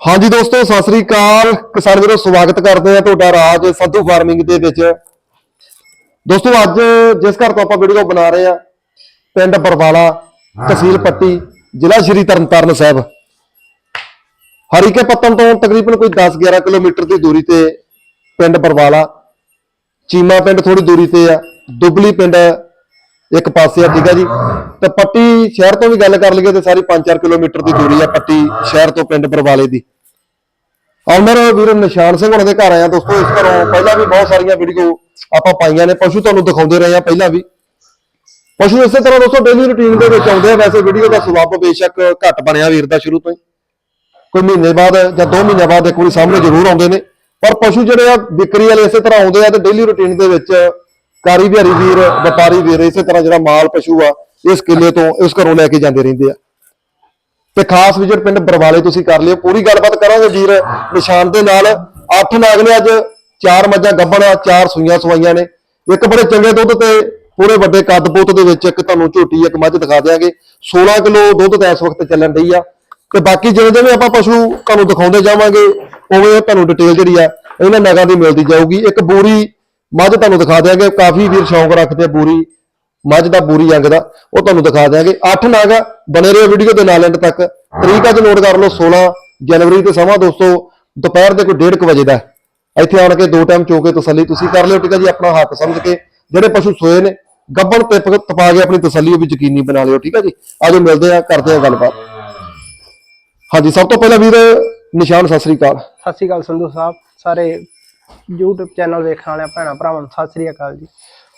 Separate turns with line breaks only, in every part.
ਹਾਂਜੀ ਦੋਸਤੋ ਸਤਿ ਸ੍ਰੀ ਅਕਾਲ। ਕਿਸਾਨ ਵੀਰੋ ਸਵਾਗਤ ਕਰਦੇ ਆ ਤੁਹਾਡਾ ਰਾਜ ਸੰਧੂ ਫਾਰਮਿੰਗ ਦੇ ਵਿੱਚ। ਦੋਸਤੋ ਅੱਜ ਜਿਸ ਘਰ ਤੋਂ ਆਪਾਂ ਵੀਡੀਓ ਬਣਾ ਰਹੇ ਆ ਪਿੰਡ ਬਰਵਾਲਾ ਤਹਿਸੀਲ ਪੱਟੀ ਜ਼ਿਲ੍ਹਾ ਸ਼੍ਰੀ ਤਰਨਤਾਰਨ ਸਾਹਿਬ। ਹਰੀਕੇ ਪੱਤਨ ਤੋਂ ਤਕਰੀਬਨ ਕੋਈ 10-11 ਕਿਲੋਮੀਟਰ ਦੀ ਦੂਰੀ ਤੇ ਪਿੰਡ ਬਰਵਾਲਾ। ਚੀਮਾ ਪਿੰਡ ਥੋੜੀ ਦੂਰੀ ਤੇ ਆ ਦੁਬਲੀ ਪਿੰਡ ਇੱਕ ਪਾਸੇ ਆ ਠੀਕ ਆ ਜੀ। ਤੇ ਪੱਟੀ ਸ਼ਹਿਰ ਤੋਂ ਵੀ ਗੱਲ ਕਰ ਲਈਏ ਤੇ ਸਾਰੀ 5-4 ਕਿਲੋਮੀਟਰ ਦੀ ਦੂਰੀ ਆ ਪੱਟੀ ਸ਼ਹਿਰ ਤੋਂ ਪਿੰਡ ਬਰਵਾਲੇ ਦੀ। ਆਨਰ ਵੀਰ ਨਿਸ਼ਾਨ ਸਿੰਘ ਉਹਨਾਂ ਦੇ ਘਰ ਆਇਆ ਦੋਸਤੋ, ਇਸ ਘਰੋਂ ਪਹਿਲਾਂ ਵੀ ਬਹੁਤ ਸਾਰੀਆਂ ਵੀਡੀਓ ਆਪਾਂ ਪਾਈਆਂ ਨੇ, ਪਸ਼ੂ ਤੁਹਾਨੂੰ ਦਿਖਾਉਂਦੇ ਰਹੇ ਆ ਪਹਿਲਾਂ ਵੀ। ਪਸ਼ੂ ਇਸੇ ਤਰ੍ਹਾਂ ਦੋਸਤੋ ਡੇਲੀ ਰੁਟੀਨ ਦੇ ਵਿੱਚ ਆਉਂਦੇ ਆ, ਵੈਸੇ ਵੀਡੀਓ ਦਾ ਸਵਾਬ ਬੇਸ਼ੱਕ ਘੱਟ ਬਣਿਆ ਵੀਰ ਦਾ ਸ਼ੁਰੂ ਤੋਂ ਹੀ। ਕੋਈ ਮਹੀਨੇ ਬਾਅਦ ਜਾਂ 2 ਮਹੀਨੇ ਬਾਅਦ ਇੱਕ ਵਾਰੀ ਸਾਹਮਣੇ ਜ਼ਰੂਰ ਆਉਂਦੇ ਨੇ। ਪਰ ਪਸ਼ੂ ਜਿਹੜੇ ਆ, ਵਿਕਰੀ ਵਾਲੇ ਇਸੇ ਤਰ੍ਹਾਂ ਆਉਂਦੇ ਆ ਤੇ ਡੇਲੀ ਰੁਟੀਨ ਦੇ ਵਿੱਚ ਕਾਰੀ ਬਿਹਾਰੀ ਵੀਰ, ਵਪਾਰੀ ਵੀਰ, ਇਸੇ ਤਰ੍ਹਾਂ ਜਿਹੜਾ ਮਾਲ ਪਸ਼ੂ ਆ, ਇਸ ਕਿੱਲੇ ਤੋਂ, ਇਸ ਘਰੋਂ ਲੈ ਕੇ ਜਾਂਦੇ ਰਹਿੰਦੇ ਆ। ਤੇ ਖਾਸ ਵਿਜਿਟ ਪਿੰਡ ਬਰਵਾਲੇ ਤੁਸੀਂ ਕਰ ਲਿਓ। ਪੂਰੀ ਗੱਲਬਾਤ ਕਰਾਂਗੇ ਵੀਰ ਨਿਸ਼ਾਨ ਦੇ ਨਾਲ। ਅੱਠ ਨਾਗ ਨੇ ਅੱਜ, ਚਾਰ ਮੱਝਾਂ ਗੱਭਣ ਆ ਚਾਰ ਸੂਈਆਂ ਸਵਾਈਆਂ ਨੇ। ਇੱਕ ਬੜੇ ਚੰਗੇ ਦੁੱਧ ਤੇ, ਪੂਰੇ ਵੱਡੇ ਕੱਦ ਬੋਤ ਦੇ ਵਿੱਚ ਇੱਕ ਤੁਹਾਨੂੰ ਝੋਟੀ, ਇੱਕ ਮੱਝ ਦਿਖਾ ਦਿਆਂਗੇ। 16 ਕਿਲੋ ਦੁੱਧ ਤਾਂ ਇਸ ਵਕਤ ਚੱਲਣ ਰਹੀ ਆ। ਤੇ ਬਾਕੀ ਜਿਵੇਂ ਜਿਵੇਂ ਆਪਾਂ ਪਸ਼ੂ ਤੁਹਾਨੂੰ ਦਿਖਾਉਂਦੇ ਜਾਵਾਂਗੇ, ਉਵੇਂ ਤੁਹਾਨੂੰ ਡਿਟੇਲ ਜਿਹੜੀ ਆ, ਇਹਨਾਂ ਨਗਾਂ ਦੀ ਮਿਲਦੀ ਜਾਊਗੀ। ਇੱਕ ਬੂਰੀ ਮੱਝ ਤੁਹਾਨੂੰ ਦਿਖਾ ਦਿਆਂਗੇ। ਕਾਫੀ ਵੀਰ ਸ਼ੌਂਕ ਰੱਖਦੇ ਆ ਬੂਰੀ, ਮੱਝ ਦਾ ਬੂਰੀ ਅੰਗ ਦਾ, ਉਹ ਤੁਹਾਨੂੰ ਦਿਖਾ ਦਿਆਂਗੇ। 8 ਨਾਗ ਬਣੇ ਰਹੋ ਵੀਡੀਓ ਦੇ ਨਾਲ ਐਂਡ ਤੱਕ। ਤਰੀਕ ਅੱਜ ਨੋਟ ਕਰ ਲਓ 16 ਜਨਵਰੀ ਤੇ ਸਮਾਂ ਦੋਸਤੋ ਦੁਪਹਿਰ ਦੇ ਕੋਈ 1:30 ਵਜੇ ਦਾ। ਇੱਥੇ ਆਣ ਕੇ ਦੋ ਟਾਈਮ ਚੋ ਕੇ ਤਸੱਲੀ ਤੁਸੀਂ ਕਰ ਲਿਓ ਠੀਕ ਹੈ ਜੀ ਆਪਣਾ ਹੱਕ ਸਮਝ ਕੇ। ਜਿਹੜੇ ਪਸ਼ੂ ਸੋਏ ਨੇ ਗੱਬਣ ਤੇ ਤਪਾ ਕੇ ਆਪਣੀ ਤਸੱਲੀ ਉਹ ਵੀ ਯਕੀਨੀ ਬਣਾ ਲਿਓ ਠੀਕ ਹੈ ਜੀ। ਆਜੋ ਮਿਲਦੇ ਆ ਕਰਦੇ ਆ ਗੱਲਬਾਤ। ਹਾਂਜੀ ਸਭ ਤੋਂ ਪਹਿਲਾਂ ਵੀਰ ਨਿਸ਼ਾਨ ਸਤਿ ਸ੍ਰੀ ਅਕਾਲ।
ਸਤਿ ਸ਼੍ਰੀ ਅਕਾਲ ਸੰਧੂ ਸਾਹਿਬ ਸਾਰੇ YouTube ਚੈਨਲ ਵੇਖਣ ਵਾਲੇ ਭੈਣਾਂ ਭਰਾਵਾਂ ਨੂੰ ਸਤਿ ਸ਼੍ਰੀ ਅਕਾਲ ਜੀ।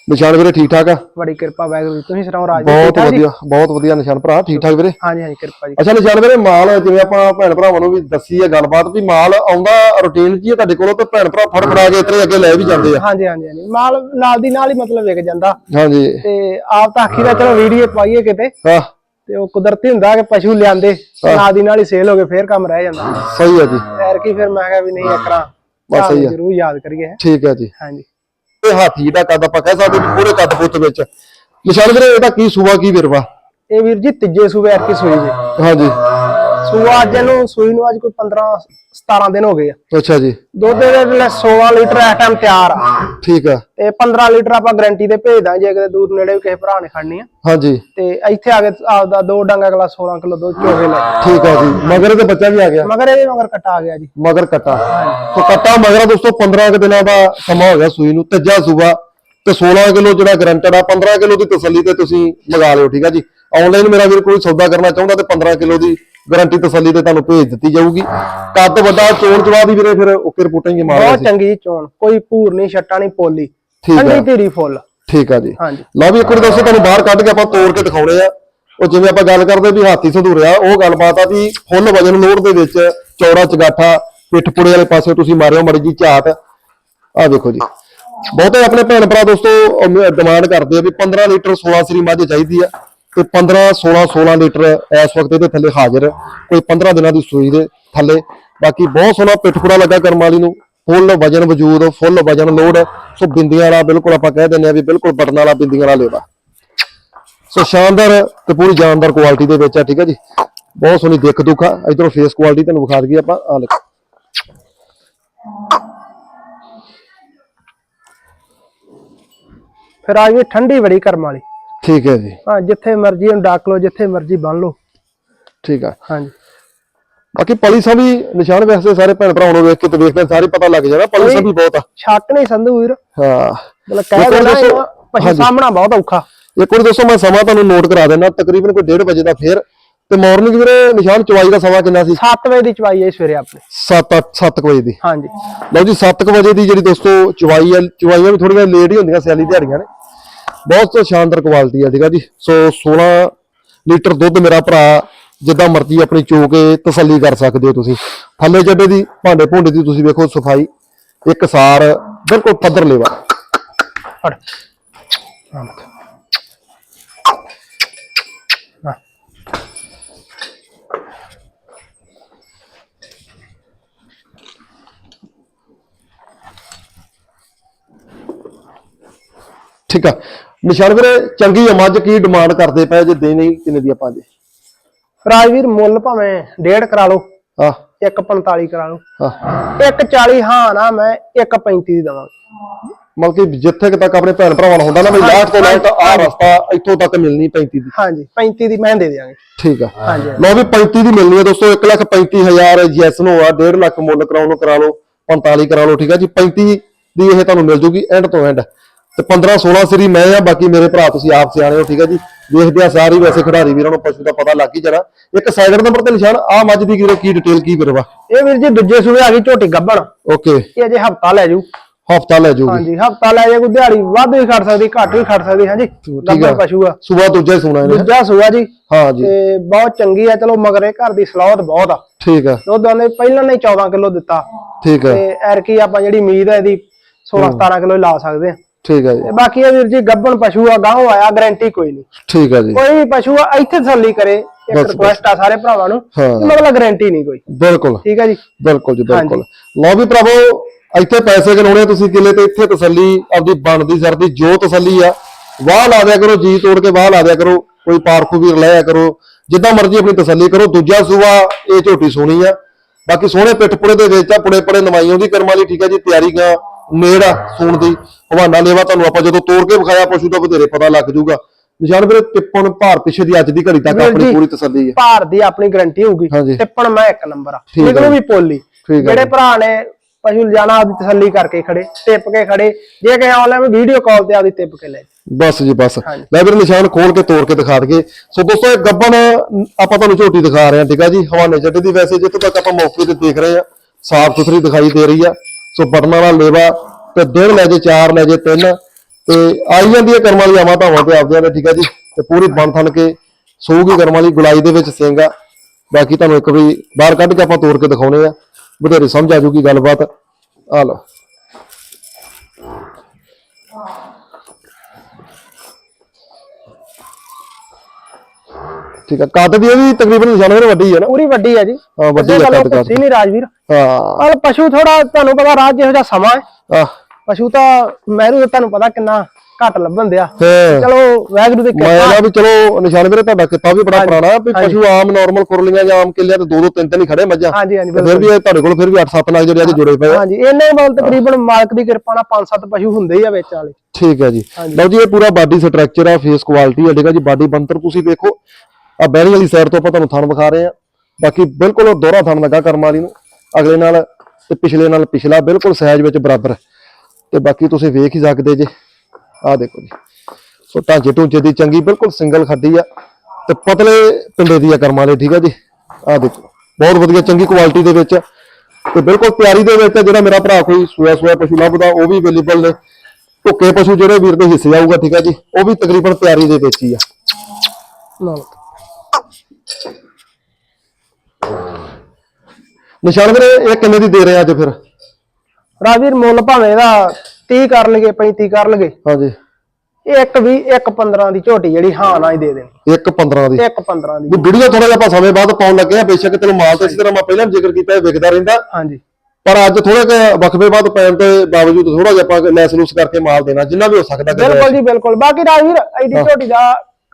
ਨਿਸ਼ਾਨ ਵੀਰੇ ਠੀਕ ਠਾਕ ਆ?
ਬੜੀ ਕਿਰਪਾ ਵਾਹਿਗੁਰੂ ਜੀ ਤੁਸੀਂ ਸੁਣਾਓ ਰਾਜ
ਬਹੁਤ
ਜੀ?
ਵਧੀਆ ਬਹੁਤ ਵਧੀਆ ਨਿਸ਼ਾਨ ਭਰਾ ਠੀਕ ਠਾਕ ਵੀਰੇ?
ਹਾਂਜੀ ਹਾਂਜੀ ਕਿਰਪਾ ਜੀ।
ਅੱਛਾ ਨਿਸ਼ਾਨ ਵੀਰੇ ਮਾਲ ਜਿਵੇਂ ਆਪਾਂ ਭੈਣ ਭਰਾਵਾਂ ਨੂੰ ਵੀ ਦੱਸੀ ਹੈ ਗੱਲਬਾਤ ਵੀ ਮਾਲ ਆਉਂਦਾ ਰੁਟੀਨ ਹੈ ਤੁਹਾਡੇ ਕੋਲੋਂ ਤੇ ਭੈਣ ਭਰਾ ਫੜ ਫੜਾ ਕੇ ਇਤਰੇ ਅੱਗੇ ਲੈ ਵੀ ਜਾਂਦੇ ਆ।
ਹਾਂਜੀ ਹਾਂਜੀ ਹਾਂਜੀ। ਮਾਲ ਨਾਲ ਦੀ ਨਾਲ ਹੀ ਮਤਲਬ ਵਿਕ ਜਾਂਦਾ।
ਹਾਂਜੀ।
ਤੇ ਆਪ ਤਾਂ ਆਖੀ ਦਾ ਚਲੋ ਵੀਡੀਓ ਪਾਈਏ ਕਿਤੇ।
ਹਾਂ।
ਤੇ ਉਹ ਕੁਦਰਤੀ ਹੁੰਦਾ ਕਿ ਪਸ਼ੂ ਲਿਆਂਦੇ ਨਾਲ ਦੀ ਨਾਲ ਹੀ ਸੇਲ ਹੋ ਗਏ ਫੇਰ ਕੰਮ ਰਹਿ ਜਾਂਦਾ।
ਸਹੀ ਹੈ ਜੀ।
ਫੇਰ ਕੀ ਫਿਰ ਮੈਂ ਕਿਹਾ ਵੀ ਨਹੀਂ ਇਕਰਾ
ਬਸ ਸਹੀ ਆ।
ਜ਼ਰੂਰ ਯਾਦ ਕਰੀਏ।
ਠੀਕ ਹੈ ਜੀ।
ਹਾਂਜੀ।
ਇਹ ਹਾਥੀ ਦਾ ਕੱਦ ਆਪਾਂ ਕਹਿ ਸਕਦੇ ਵੀ ਪੂਰੇ ਕੱਦ ਪੁੱਤ ਵਿੱਚ। ਨਿਸ਼ਾਨ ਵੀਰੇ ਇਹਦਾ ਕੀ ਸੂਆ ਕੀ ਵਿਰਵਾ?
ਇਹ ਵੀਰ ਜੀ ਤੀਜੇ ਸੂਬੇ ਐਰਕੀ ਸੂਈ ਜੀ।
ਹਾਂਜੀ।
ਸੂਆ ਅੱਜ ਇਹਨੂੰ ਸੂਈ ਨੂੰ ਅੱਜ ਕੋਈ 15 17 ਦਿਨ ਹੋ ਗਏ ਆ।
ਅੱਛਾ ਜੀ।
ਦੁੱਧ ਦੇ ਲਈ 16 ਲੀਟਰ ਇਸ ਟਾਈਮ ਤਿਆਰ ਆ।
ਠੀਕ ਆ।
ਤੇ 15 ਲੀਟਰ ਆਪਾਂ ਗਾਰੰਟੀ ਤੇ ਭੇਜ ਦਾਂ ਜੇ ਕਿਤੇ ਦੂਰ ਨੇੜੇ ਵੀ ਕਿਸੇ ਭਰਾ ਨੇ ਖੜਨੀ ਆ।
ਹਾਂਜੀ।
ਤੇ ਇੱਥੇ ਆ ਕੇ ਆਪਦਾ ਦੋ ਡੰਗਾ ਗਲਾ 16 ਕਿਲੋ ਦੁੱਧ ਚੋਗੇ ਲੈ।
ਠੀਕ ਆ ਜੀ। ਮਗਰ ਤੇ ਬੱਚਾ ਵੀ ਆ ਗਿਆ।
ਮਗਰ ਇਹਦੇ ਮਗਰ ਕੱਟਾ ਆ ਗਿਆ ਜੀ।
ਮਗਰ ਕੱਟਾ। ਸੋ ਕੱਟਾ ਮਗਰ ਦੋਸਤੋ 15 ਕੁ ਦਿਨਾਂ ਦਾ ਸਮਾਂ ਹੋ ਗਿਆ ਸੂਈ ਨੂੰ ਤੀਜਾ ਸੂਆ। ਤੇ 16 ਕਿਲੋ ਜਿਹੜਾ ਗਰੰਟਡ ਆ 15 ਕਿਲੋ ਦੀ ਤਸੱਲੀ ਤੇ ਤੁਸੀਂ ਲਗਾ ਲਿਓ ਠੀਕ ਆ ਜੀ। ਆਨਲਾਈਨ ਮੇਰਾ ਵੀਰ ਕੋਈ ਸੌਦਾ ਕਰਨਾ ਚਾਹੁੰਦਾ ਤੇ 15 ਕਿਲੋ ਦੀ ਗਾਰੰਟੀ ਤਸੱਲੀ ਤੇ ਤੁਹਾਨੂੰ ਭੇਜ ਦਿੱਤੀ ਜਾਊਗੀ। ਕੱਦ ਵੱਡਾ ਚੋਣ ਚਵਾ ਦੀ ਵੀਰੇ ਫਿਰ ਓਕੇ ਰਿਪੋਰਟਿੰਗ ਹੀ ਮਾਰਿਆ
ਬਹੁਤ ਚੰਗੀ ਜੀ ਚੋਣ। ਕੋਈ ਭੂਰ ਨਹੀਂ ਛੱਟਾ ਨਹੀਂ ਪੋਲੀ। ਠੰਡੀ ਧੀਰੀ ਫੁੱਲ।
ਠੀਕ ਆ ਜੀ।
ਹਾਂਜੀ।
ਲਓ ਵੀ ਇੱਕ ਵਾਰੀ ਦੋਸਤੋ ਤੁਹਾਨੂੰ ਬਾਹਰ ਕੱਢ ਕੇ ਆਪਾਂ ਤੋੜ ਕੇ ਦਿਖਾਉਣੇ ਆ। ਉਹ ਜਿਵੇਂ ਆਪਾਂ ਗੱਲ ਕਰਦੇ ਵੀ ਹਾਥੀ ਸੰਧੂਰਿਆ ਉਹ ਗੱਲਬਾਤ ਆ ਵੀ ਫੁੱਲ ਵਜਨ ਲੋਡ ਦੇ ਵਿੱਚ ਚੌੜਾ ਚਗਾਠਾ ਪਿੱਠ ਪੁੜੇ ਵਾਲੇ ਪਾਸੇ ਤੁਸੀਂ ਮਾਰਿਓ ਮੜੀ ਜੀ ਝਾਤ। ਆ ਦੇਖੋ ਜੀ। ਬਹੁਤੇ ਆਪਣੇ ਭੈਣ ਭਰਾ ਦੋਸਤੋ ਡਿਮਾਂਡ ਕਰਦੇ ਆ ਵੀ 15 ਲੀਟਰ 16 ਸਰੀ ਮੱਝ ਚਾਹੀਦੀ ਆ। ਤੇ 15 16 16 ਲੀਟਰ ਇਸ ਵਕਤ ਇਹਦੇ ਥੱਲੇ ਹਾਜ਼ਰ ਕੋਈ 15 ਦਿਨਾਂ ਦੀ ਸੂਈ ਦੇ ਥੱਲੇ। ਬਾਕੀ ਬਹੁਤ ਸੋਹਣਾ ਪਿੱਠਪੁਰਾ ਲੱਗਾ ਕਰਮ ਵਾਲੀ ਨੂੰ। ਫੁੱਲ ਵਜਨ ਵਜੂਦ, ਫੁੱਲ ਵਜਨ ਲੋਡ ਸੋ ਬਿੰਦੀਆਂ ਵਾਲਾ ਬਿਲਕੁਲ ਆਪਾਂ ਕਹਿ ਦਿੰਦੇ ਆ ਵੀ ਬਿਲਕੁਲ ਬਟਨ ਵਾਲਾ ਬਿੰਦੀਆਂ ਵਾਲਾ ਲੇਵਾ। ਸੋ ਸ਼ਾਨਦਾਰ ਤੇ ਪੂਰੀ ਜਾਨਦਾਰ ਕੁਆਲਿਟੀ ਦੇ ਵਿੱਚ ਆ, ਠੀਕ ਹੈ ਜੀ। ਬਹੁਤ ਸੋਹਣੀ ਦਿੱਖ ਦੁੱਖ ਆ। ਇਧਰੋਂ ਫੇਸ ਕੁਆਲਿਟੀ ਤੁਹਾਨੂੰ ਵਿਖਾ ਦਈਏ ਆਪਾਂ। ਆ ਲਓ
ਫਿਰ ਆ ਗਈ ਠੰਡੀ ਬੜੀ ਕਰਮ ਵਾਲੀ।
ਠੀਕ ਹੈ ਜੀ।
ਹਾਂ ਜਿੱਥੇ ਮਰਜ਼ੀ ਉਹਨੂੰ ਡਾਕ ਲਓ ਜਿੱਥੇ ਮਰਜ਼ੀ ਬੰਨ ਲਓ।
ਠੀਕ ਆ।
ਹਾਂਜੀ।
ਬਾਕੀ ਪਲੀਸਾਂ ਵੀ ਨਿਸ਼ਾਨ ਵੈਸੇ ਸਾਰੇ ਭੈਣ ਭਰਾਵਾਂ ਨੂੰ ਵੇਖ ਕੇ ਤੇ ਵੇਖਦੇ ਸਾਰੇ ਪਤਾ ਲੱਗ ਜਾਣਾ ਪਲੀਸਾਂ ਵੀ ਬਹੁਤ ਆ।
ਛੱਟ ਨਹੀਂ ਸੰਧੂ ਵੀਰ।
ਹਾਂ।
ਮਤਲਬ ਕਹਿ ਦੇਣਾ ਪਸ਼ੂ ਸਾਹਮਣਾ ਬਹੁਤ ਔਖਾ।
ਇੱਕ ਵਾਰੀ ਦੋਸਤੋ ਮੈਂ ਸਮਾਂ ਤੁਹਾਨੂੰ ਨੋਟ ਕਰਾ ਦੇਣਾ ਤਕਰੀਬਨ ਕੋਈ 1:30 ਵਜੇ ਦਾ ਫੇਰ। ਤੇ ਮਾਰਨਿੰਗ ਵੀਰੇ ਨਿਸ਼ਾਨ ਚਵਾਈ ਦਾ ਸਮਾਂ ਕਿੰਨਾ ਸੀ?
7 ਵਜੇ ਦੀ ਚਵਾਈ ਹੈ ਸਵੇਰੇ ਆਪਣੇ।
7 7 ਵਜੇ ਦੀ।
ਹਾਂਜੀ।
ਲਓ ਜੀ 7 ਵਜੇ ਦੀ ਜਿਹੜੀ ਦੋਸਤੋ ਚਵਾਈ ਹੈ ਚਵਾਈਆਂ ਵੀ ਥੋੜੀਆਂ ਲੇਟ ਹੀ ਹੁੰਦੀਆਂ ਸਿਆਲੀ ਦਿਹਾੜੀਆਂ ਨੇ। ਬਹੁਤ ਸ਼ਾਨਦਾਰ ਕੁਆਲਿਟੀ ਆ ਠੀਕ ਆ ਜੀ। ਸੋ 16 ਲੀਟਰ ਦੁੱਧ ਮੇਰਾ ਭਰਾ ਜਿੱਦਾਂ ਮਰਜ਼ੀ ਆਪਣੀ ਚੋ ਕੇ ਤਸੱਲੀ ਕਰ ਸਕਦੇ ਹੋ ਤੁਸੀਂ। ਥੱਲੇ ਜੱਡੇ ਦੀ ਭਾਂਡੇ ਭੁੰਡੇ ਦੀ ਤੁਸੀਂ ਵੇਖੋ ਸਫ਼ਾਈ ਇੱਕ ਸਾਰ ਬਿਲਕੁਲ ਪੱਧਰ ਲੇਵਾ।
ਫੜ।
ਠੀਕ ਆ। ਨਿਸ਼ਾਨ ਵੀਰੇ ਚੰਗੀ ਆ ਮੱਝ ਕੀ ਡਿਮਾਂਡ ਕਰਦੇ ਪਏ ਜੇ ਦੇਣੀ ਕਿੰਨੇ ਦੀ ਆਪਾਂ ਜੀ
ਰਾਜਵੀਰ ਮੁੱਲ ਭਾਵੇਂ ਡੇਢ ਕਰਾ ਲਓ
ਆ
145 ਕਰਾ ਲਓ।
ਹਾਂ।
140 ਹਾਂ ਨਾ ਮੈਂ 135 ਦੀ ਦਵਾਂਗਾ।
ਮਤਲਬ ਕਿ ਜਿੱਥੇ ਕੁ ਤੱਕ ਆਪਣੇ ਭੈਣ ਭਰਾਵਾਂ ਨੂੰ ਹੁੰਦਾ ਨਾ ਵੀ ਲਾਟ ਤੋਂ ਲਾਟ ਆਹ ਰਸਤਾ ਇੱਥੋਂ ਤੱਕ ਮਿਲਣੀ 35 ਦੀ।
ਹਾਂਜੀ 35 ਦੀ ਮੈਂ ਦੇ ਦਿਆਂਗੇ।
ਠੀਕ ਆ।
ਹਾਂਜੀ।
ਲਓ ਵੀ 35 ਦੀ ਮਿਲਣੀ ਹੈ ਦੋਸਤੋ 1 ਲੱਖ 35000 ਜੈਸ ਨੂੰ ਆ 1.5 ਲੱਖ ਮੁੱਲ ਕਰਾਉਣ ਨੂੰ ਕਰਾ ਲਓ 45 ਕਰਾ ਲਓ ਠੀਕ ਆ ਜੀ। 35 ਦੀ ਇਹ ਤੁਹਾਨੂੰ ਮਿਲ ਜੂਗੀ ਐਂਡ ਤੋਂ ਐਂਡ ਤੇ 15 16 ਸਰੀ ਮੈਂ ਆ ਬਾਕੀ ਮੇਰੇ ਭਰਾ ਤੁਸੀਂ ਆਪ ਸਿਆਣੇ ਹੋ ਠੀਕ ਆ ਜੀ। ਵੇਖਦੇ ਆ ਸਾਰੀ ਵੈਸੇ ਖਿਡਾਰੀ ਵੀਰਾਂ ਨੂੰ ਪਸ਼ੂ ਦਾ ਪਤਾ ਲੱਗ ਹੀ ਜਾਣਾ। ਇੱਕ ਸਾਈਡ ਨੰਬਰ ਤੇ ਨਿਸ਼ਾਨ ਆ ਮੱਝ ਦੀ ਕੀ ਕੀ ਡਿਟੇਲ ਕੀ ਫਿਰਵਾ?
ਇਹ ਵੀਰ ਜੀ ਦੂਜੇ ਸੂਏ ਆ ਗਈ ਝੋਟੀ ਗੱਬਣ
ਓਕੇ
ਇਹ ਅਜੇ ਹਫਤਾ ਲੈ ਜੂ।
ਹਫਤਾ ਲੈ ਜੂਗੀ।
ਹਾਂਜੀ ਹਫਤਾ ਲੈ ਜੇ ਕੋਈ ਦਿਹਾੜੀ ਵੱਧ ਵੀ ਖੜ ਸਕਦੀ ਘੱਟ ਵੀ ਖੜ ਸਕਦੀ ਹਾਂਜੀ।
ਆ।
ਗੱਬਣ ਪਸ਼ੂ ਆ।
ਸਵੇਰ ਦੂਜਾ ਹੀ ਸੁਣਾ ਇਹਨੇ।
ਦੂਜਾ ਸੂਆ ਜੀ।
ਹਾਂ ਜੀ।
ਤੇ ਬਹੁਤ ਚੰਗੀ ਆ ਚਲੋ ਮਗਰ ਇਹ ਘਰ ਦੀ ਸਲਾਹਤ ਬਹੁਤ ਆ।
ਠੀਕ ਆ।
ਦੁੱਧ ਆਂਦੇ ਪਹਿਲਾਂ ਨੇ 14 ਕਿਲੋ ਦਿੱਤਾ।
ਠੀਕ ਆ।
ਤੇ ਐਰਕੀ ਆਪਾਂ ਜਿਹੜੀ ਉਮੀਦ ਹੈ ਇਹਦੀ 16 17 ਕਿਲੋ ਲਾ ਸਕਦੇ ਆ।
ਠੀਕ ਆ ਜੀ।
ਤੇ ਬਾਕੀ ਇਹ ਵੀਰ ਜੀ ਗੱਬਣ ਪਸ਼ੂ ਆ ਗਾਹੋਂ ਆਇਆ ਗਾਰੰਟੀ ਕੋਈ ਨਹੀਂ।
ਠੀਕ ਆ ਜੀ।
ਕੋਈ ਵੀ ਪਸ਼ੂ ਆ ਇੱਥੇ ਤਸੱਲੀ ਕਰੇ ਇੱਕ
ਬਸ,
ਰਿਕੁਐਸਟ ਆ ਸਾਰੇ ਭਰਾਵਾਂ ਨੂੰ
ਹਾਂ।
ਮਤਲਬ ਗਾਰੰਟੀ ਨਹੀਂ ਕੋਈ।
ਬਿਲਕੁਲ।
ਠੀਕ ਹੈ ਜੀ?
ਬਿਲਕੁਲ ਜੀ ਬਿਲਕੁਲ। ਲਓ ਵੀ ਭਰਾਵੋ ਇੱਥੇ ਪੈਸੇ ਗਨਾਉਣੇ ਤੁਸੀਂ ਕਿਲੇ ਤੇ ਇੱਥੇ ਤਸੱਲੀ ਆਪਦੀ ਬਣਦੀ ਸਰਦੀ ਜੋ ਤਸੱਲੀ ਆ ਵਾਹ ਲਾ ਦਿਆ ਕਰੋ ਜੀ ਤੋੜ ਕੇ ਵਾਹ ਲਾ ਦਿਆ ਕਰੋ ਕੋਈ ਪਾਰਖੂ ਵੀਰ ਲਿਆ ਕਰੋ ਜਿੱਦਾਂ ਮਰਜ਼ੀ ਆਪਣੀ ਤਸੱਲੀ ਕਰੋ ਦੂਜਾ ਸੂਆ ਇਹ ਝੋਟੀ ਸੋਹਣੀ ਆ। ਬਾਕੀ ਸੋਹਣੇ ਪਿੱਠ ਪੁੜੇ ਦੇ ਵਿੱਚ ਆ ਪੁੜੇ ਪੁੜੇ ਨਵਾਈ ਉਹਦੀ ਕਰਮ ਵਾਲੀ ਠੀਕ ਆ ਜੀ ਤਿਆਰੀ ਗਾ ਨੇੜ ਆ ਸੂਣ ਦੀ। ਹਵਾਨਾ ਲੇਵਾ ਤੁਹਾਨੂੰ ਆਪਾਂ ਜਦੋਂ ਤੋੜ ਕੇ ਵਿਖਾਇਆ ਪਸ਼ੂ ਦਾ ਵਧੇਰੇ ਪਤਾ ਲੱਗ ਜਾਊਗਾ ਨਿਸ਼ਾਨ ਵੀਰੇ ਟਿੱਪਣ ਭਾਰ ਪਿੱਛੇ ਦੀ ਅੱਜ ਦੀ ਘੜੀ ਤੱਕ ਆਪਣੀ ਪੂਰੀ ਤਸੱਲੀ ਹੈ
ਭਾਰ ਦੀ ਆਪਣੀ ਗਾਰੰਟੀ ਹੋਊਗੀ। ਟਿੱਪਣ ਮੈਂ ਇੱਕ ਨੰਬਰ ਆ ਨਿਕਲੂ। ਵੀ ਪੋਲੀ ਜਿਹੜੇ। ਭਰਾ ਨੇ ਪਸ਼ੂ ਲਿਜਾਣਾ ਆਪਦੀ ਤਸੱਲੀ ਕਰਕੇ ਖੜੇ ਟਿੱਪ ਕੇ ਖੜੇ ਜੇ ਕਿਸੇ ਆਨਲਾਈਨ ਵੀਡੀਓ ਕਾਲ ਤੇ ਆਪਦੀ ਟਿੱਪ ਕੇ ਲੈ।
ਬਸ ਜੀ ਬਸ। ਲੈ ਵੀਰ ਨਿਸ਼ਾਨ ਖੋਲ ਕੇ ਤੋੜ ਕੇ ਦਿਖਾ ਦਈਏ ਸੋ ਦੋਸਤੋ ਇਹ ਗੱਬਨ ਆਪਾਂ ਤੁਹਾਨੂੰ ਝੋਟੀ ਦਿਖਾ ਰਹੇ ਹਾਂ ਠੀਕ ਆ ਜੀ ਹਵਾਨੇ ਜੱਟ ਦੀ ਵੈਸੇ ਜਿੱਥੇ ਤੱਕ ਆਪਾਂ ਮੌਕੇ ਤੇ ਦੇਖ ਰਹੇ ਆ ਸਾਫ਼ ਸੁਥਰੀ ਦਿਖਾਈ ਦੇ ਰਹੀ ਆ ਸੋ ਬਟਨਾਂ ਵਾਲਾ ਲੇਵਾ ਤੇ ਦਿਨ ਲੈ ਜੇ ਚਾਰ ਲੈ ਜੇ ਤਿੰਨ। ਤੇ ਆਈ ਜਾਂਦੀ ਹੈ ਕਰਮ ਵਾਲੀ ਆਵਾਂ ਭਾਵਾਂ ਤੇ ਆਪਦਿਆਂ ਦੇ ਠੀਕ ਆ ਜੀ? ਤੇ ਪੂਰੀ ਬਣ ਥਣ ਕੇ ਸੂਗੀ ਕਰਮ ਵਾਲੀ ਗੁਲਾਈ ਦੇ ਵਿੱਚ ਸਿੰਘ ਆ। ਬਾਕੀ ਤੁਹਾਨੂੰ ਇੱਕ ਵੀ ਬਾਹਰ ਕੱਢ ਕੇ ਆਪਾਂ ਤੋੜ ਕੇ ਦਿਖਾਉਣੇ ਆ। ਬਥੇਰੇ ਸਮਝ ਆ ਜੂਗੀ ਗੱਲਬਾਤ। ਆ ਲਓ। ਠੀਕ ਆ ਕੱਦ ਦੀ ਇਹ ਵੀ ਤਕਰੀਬਨ ਨਿਸ਼ਾਨ ਵੱਡੀ ਹੈ ਨਾ?
ਪੂਰੀ ਵੱਡੀ ਹੈ ਜੀ।
ਹਾਂ, ਵੱਡੀ
ਗੱਲੋਂ
ਕੱਦ
ਨਹੀਂ ਰਾਜਵੀਰ।
ਹਾਂ।
ਪਰ ਪਸ਼ੂ ਥੋੜਾ ਤੁਹਾਨੂੰ ਪਤਾ ਰਾਜ ਜਿਹੋ ਜਿਹਾ ਸਮਾਂ ਹੈ।
ਆਹ।
ਪਸ਼ੂ ਤਾਂ ਮਹਿਰੂ ਦਾ ਤੁਹਾਨੂੰ ਪਤਾ ਕਿੰਨਾ ਘੱਟ ਲੱਭਣ ਦਿਆ।
ਤੇ
ਚਲੋ ਵਾਹਿਗੁਰੂ ਦੀ
ਮੈਂ
ਕਿਰਪਾ
ਨਾ ਵੀ ਚਲੋ ਨਿਸ਼ਾਨ ਵੀਰੇ ਤੁਹਾਡਾ ਕਿੱਤਾ ਵੀ ਬੜਾ ਪੁਰਾਣਾ ਵੀ ਪਸ਼ੂ ਆਮ ਨਾਰਮਲ ਕੁਰਲੀਆਂ ਜਾਂ ਆਮ ਕਿੱਲਿਆਂ ਤੇ ਦੋ ਦੋ ਤਿੰਨ ਤਿੰਨ ਹੀ ਖੜੇ ਮੱਝਾਂ।
ਹਾਂਜੀ ਹਾਂਜੀ
ਤੇ ਫਿਰ ਵੀ ਇਹ ਤੁਹਾਡੇ ਕੋਲ ਫਿਰ ਵੀ 8-7 ਨਾਲ ਜਿਹੜੇ ਅੱਜ ਜੁੜੇ ਪਏ
ਹਾਂਜੀ ਇਹਨੇ ਮਤਲਬ ਤਕਰੀਬਨ ਮਾਲਕ ਦੀ ਕਿਰਪਾ ਨਾਲ 5-7 ਪਸ਼ੂ ਹੁੰਦੇ ਹੀ ਆ ਵਿੱਚ ਵਾਲੇ।
ਠੀਕ ਹੈ ਜੀ। ਲਓ ਜੀ ਇਹ ਪੂਰਾ ਬਾਡੀ ਸਟਰਕਚਰ ਆ ਫੇਸ ਕੁਆਲਿਟੀ ਆ ਠੀਕ ਆ ਜੀ ਬਾਡੀ ਬੰਤਰ ਤੁਸੀਂ ਦੇਖੋ। ਆ ਬੈਰੀ ਵਾਲੀ ਸਾਈਡ ਤੋਂ ਆਪਾਂ ਤੁਹਾਨੂੰ ਥਣ ਵਿਖਾ ਰਹੇ ਆ। ਬਾਕੀ ਬਿਲਕੁਲ ਉਹ ਦੋਹਰਾ ਥਣ ਲੱਗਾ ਕਰਮ ਵਾਲੀ ਨੂੰ। ਅਗਲੇ ਨਾਲ ਤੇ ਪਿਛਲੇ ਨਾਲ ਪਿਛਲਾ ਬਿਲਕੁਲ ਸਾਈਜ਼ ਵਿੱਚ ਬਰਾਬਰ। ਹੈ। ਤੇ ਬਾਕੀ ਤੁਸੀਂ ਵੇਖ ਹੀ ਸਕਦੇ ਜੇ। ਆਹ ਦੇਖੋ ਜੀ। ਸੋ ਢਾਂਚੇ ਢੂੰਚੇ ਦੀ ਚੰਗੀ ਬਿਲਕੁਲ ਸਿੰਗਲ ਖੱਡੀ ਆ। ਤੇ ਪਤਲੇ ਪਿੰਡੇ ਦੀ ਆ ਕਰਮਾਂ ਵਾਲੇ ਠੀਕ ਆ ਜੀ? ਆਹ ਦੇਖੋ। ਬਹੁਤ ਵਧੀਆ ਚੰਗੀ ਕੁਆਲਿਟੀ ਦੇ ਵਿੱਚ ਤੇ ਬਿਲਕੁਲ ਪਿਆਰੀ ਦੇ ਵਿੱਚ ਆ, ਜਿਹੜਾ ਮੇਰਾ ਭਰਾ ਕੋਈ ਸੂਆ ਸੂਆ ਪਸ਼ੂ ਲੱਭਦਾ ਉਹ ਵੀ ਅਵੇਲੇਬਲ ਨੇ। ਭੁੱਕੇ ਪਸ਼ੂ ਜਿਹੜੇ ਵੀਰ ਦੇ ਹਿੱਸੇ ਆਊਗਾ ਠੀਕ ਆ ਜੀ? ਉਹ ਵੀ ਤਕਰੀਬਨ ਪਿਆਰੀ ਦੇ ਵਿੱਚ ਹੀ ਆ।
ਨਾਲ।
ਨਿਸ਼ਾਨ ਵੀਰੇ ਇਹ ਕਿੰਨੇ ਦੀ ਦੇ ਰਹੇ ਆ ਅੱਜ ਫਿਰ?
ਰਾਜਵੀਰ ਮੁੱਲ ਭਾਵੇਂ ਇਹਦਾ 30 ਕਰ ਲਗੇ 35 ਕਰ ਲਗੇ
ਹਾਂਜੀ।
ਇਹ ਇੱਕ 20 ਇੱਕ 15 ਦੀ ਝੋਟੀ ਜਿਹੜੀ ਹਾਂ ਨਾ ਹੀ ਦੇ ਦੇਣੀ।
1 15 ਦੀ।
ਇੱਕ 15 ਦੀ।
ਵੀ ਵੀਡੀਓ ਥੋੜਾ ਜਿਹਾ ਆਪਾਂ ਸਮੇਂ ਬਾਅਦ ਪਾਉਣ ਲੱਗੇ ਆ ਬੇਸ਼ੱਕ ਤੈਨੂੰ ਮਾਲ ਤੇ ਇਸ ਤਰ੍ਹਾਂ ਮੈਂ ਪਹਿਲਾਂ ਵੀ ਜ਼ਿਕਰ ਕੀਤਾ ਇਹ ਵਿਕਦਾ ਰਹਿੰਦਾ।
ਹਾਂਜੀ।
ਪਰ ਅੱਜ ਥੋੜਾ ਜਿਹਾ ਵਕਫੇ ਬਾਅਦ ਪੈਣ ਦੇ ਬਾਵਜੂਦ ਥੋੜਾ ਜਿਹਾ ਆਪਾਂ ਲੈਸ ਲੂਸ ਕਰਕੇ ਮਾਲ ਦੇਣਾ ਜਿੰਨਾ ਵੀ ਹੋ ਸਕਦਾ।
ਬਿਲਕੁਲ ਜੀ ਬਿਲਕੁਲ। ਬਾਕੀ ਰਾਜਵੀਰ ਐਡੀ ਝੋਟੀ ਦਾ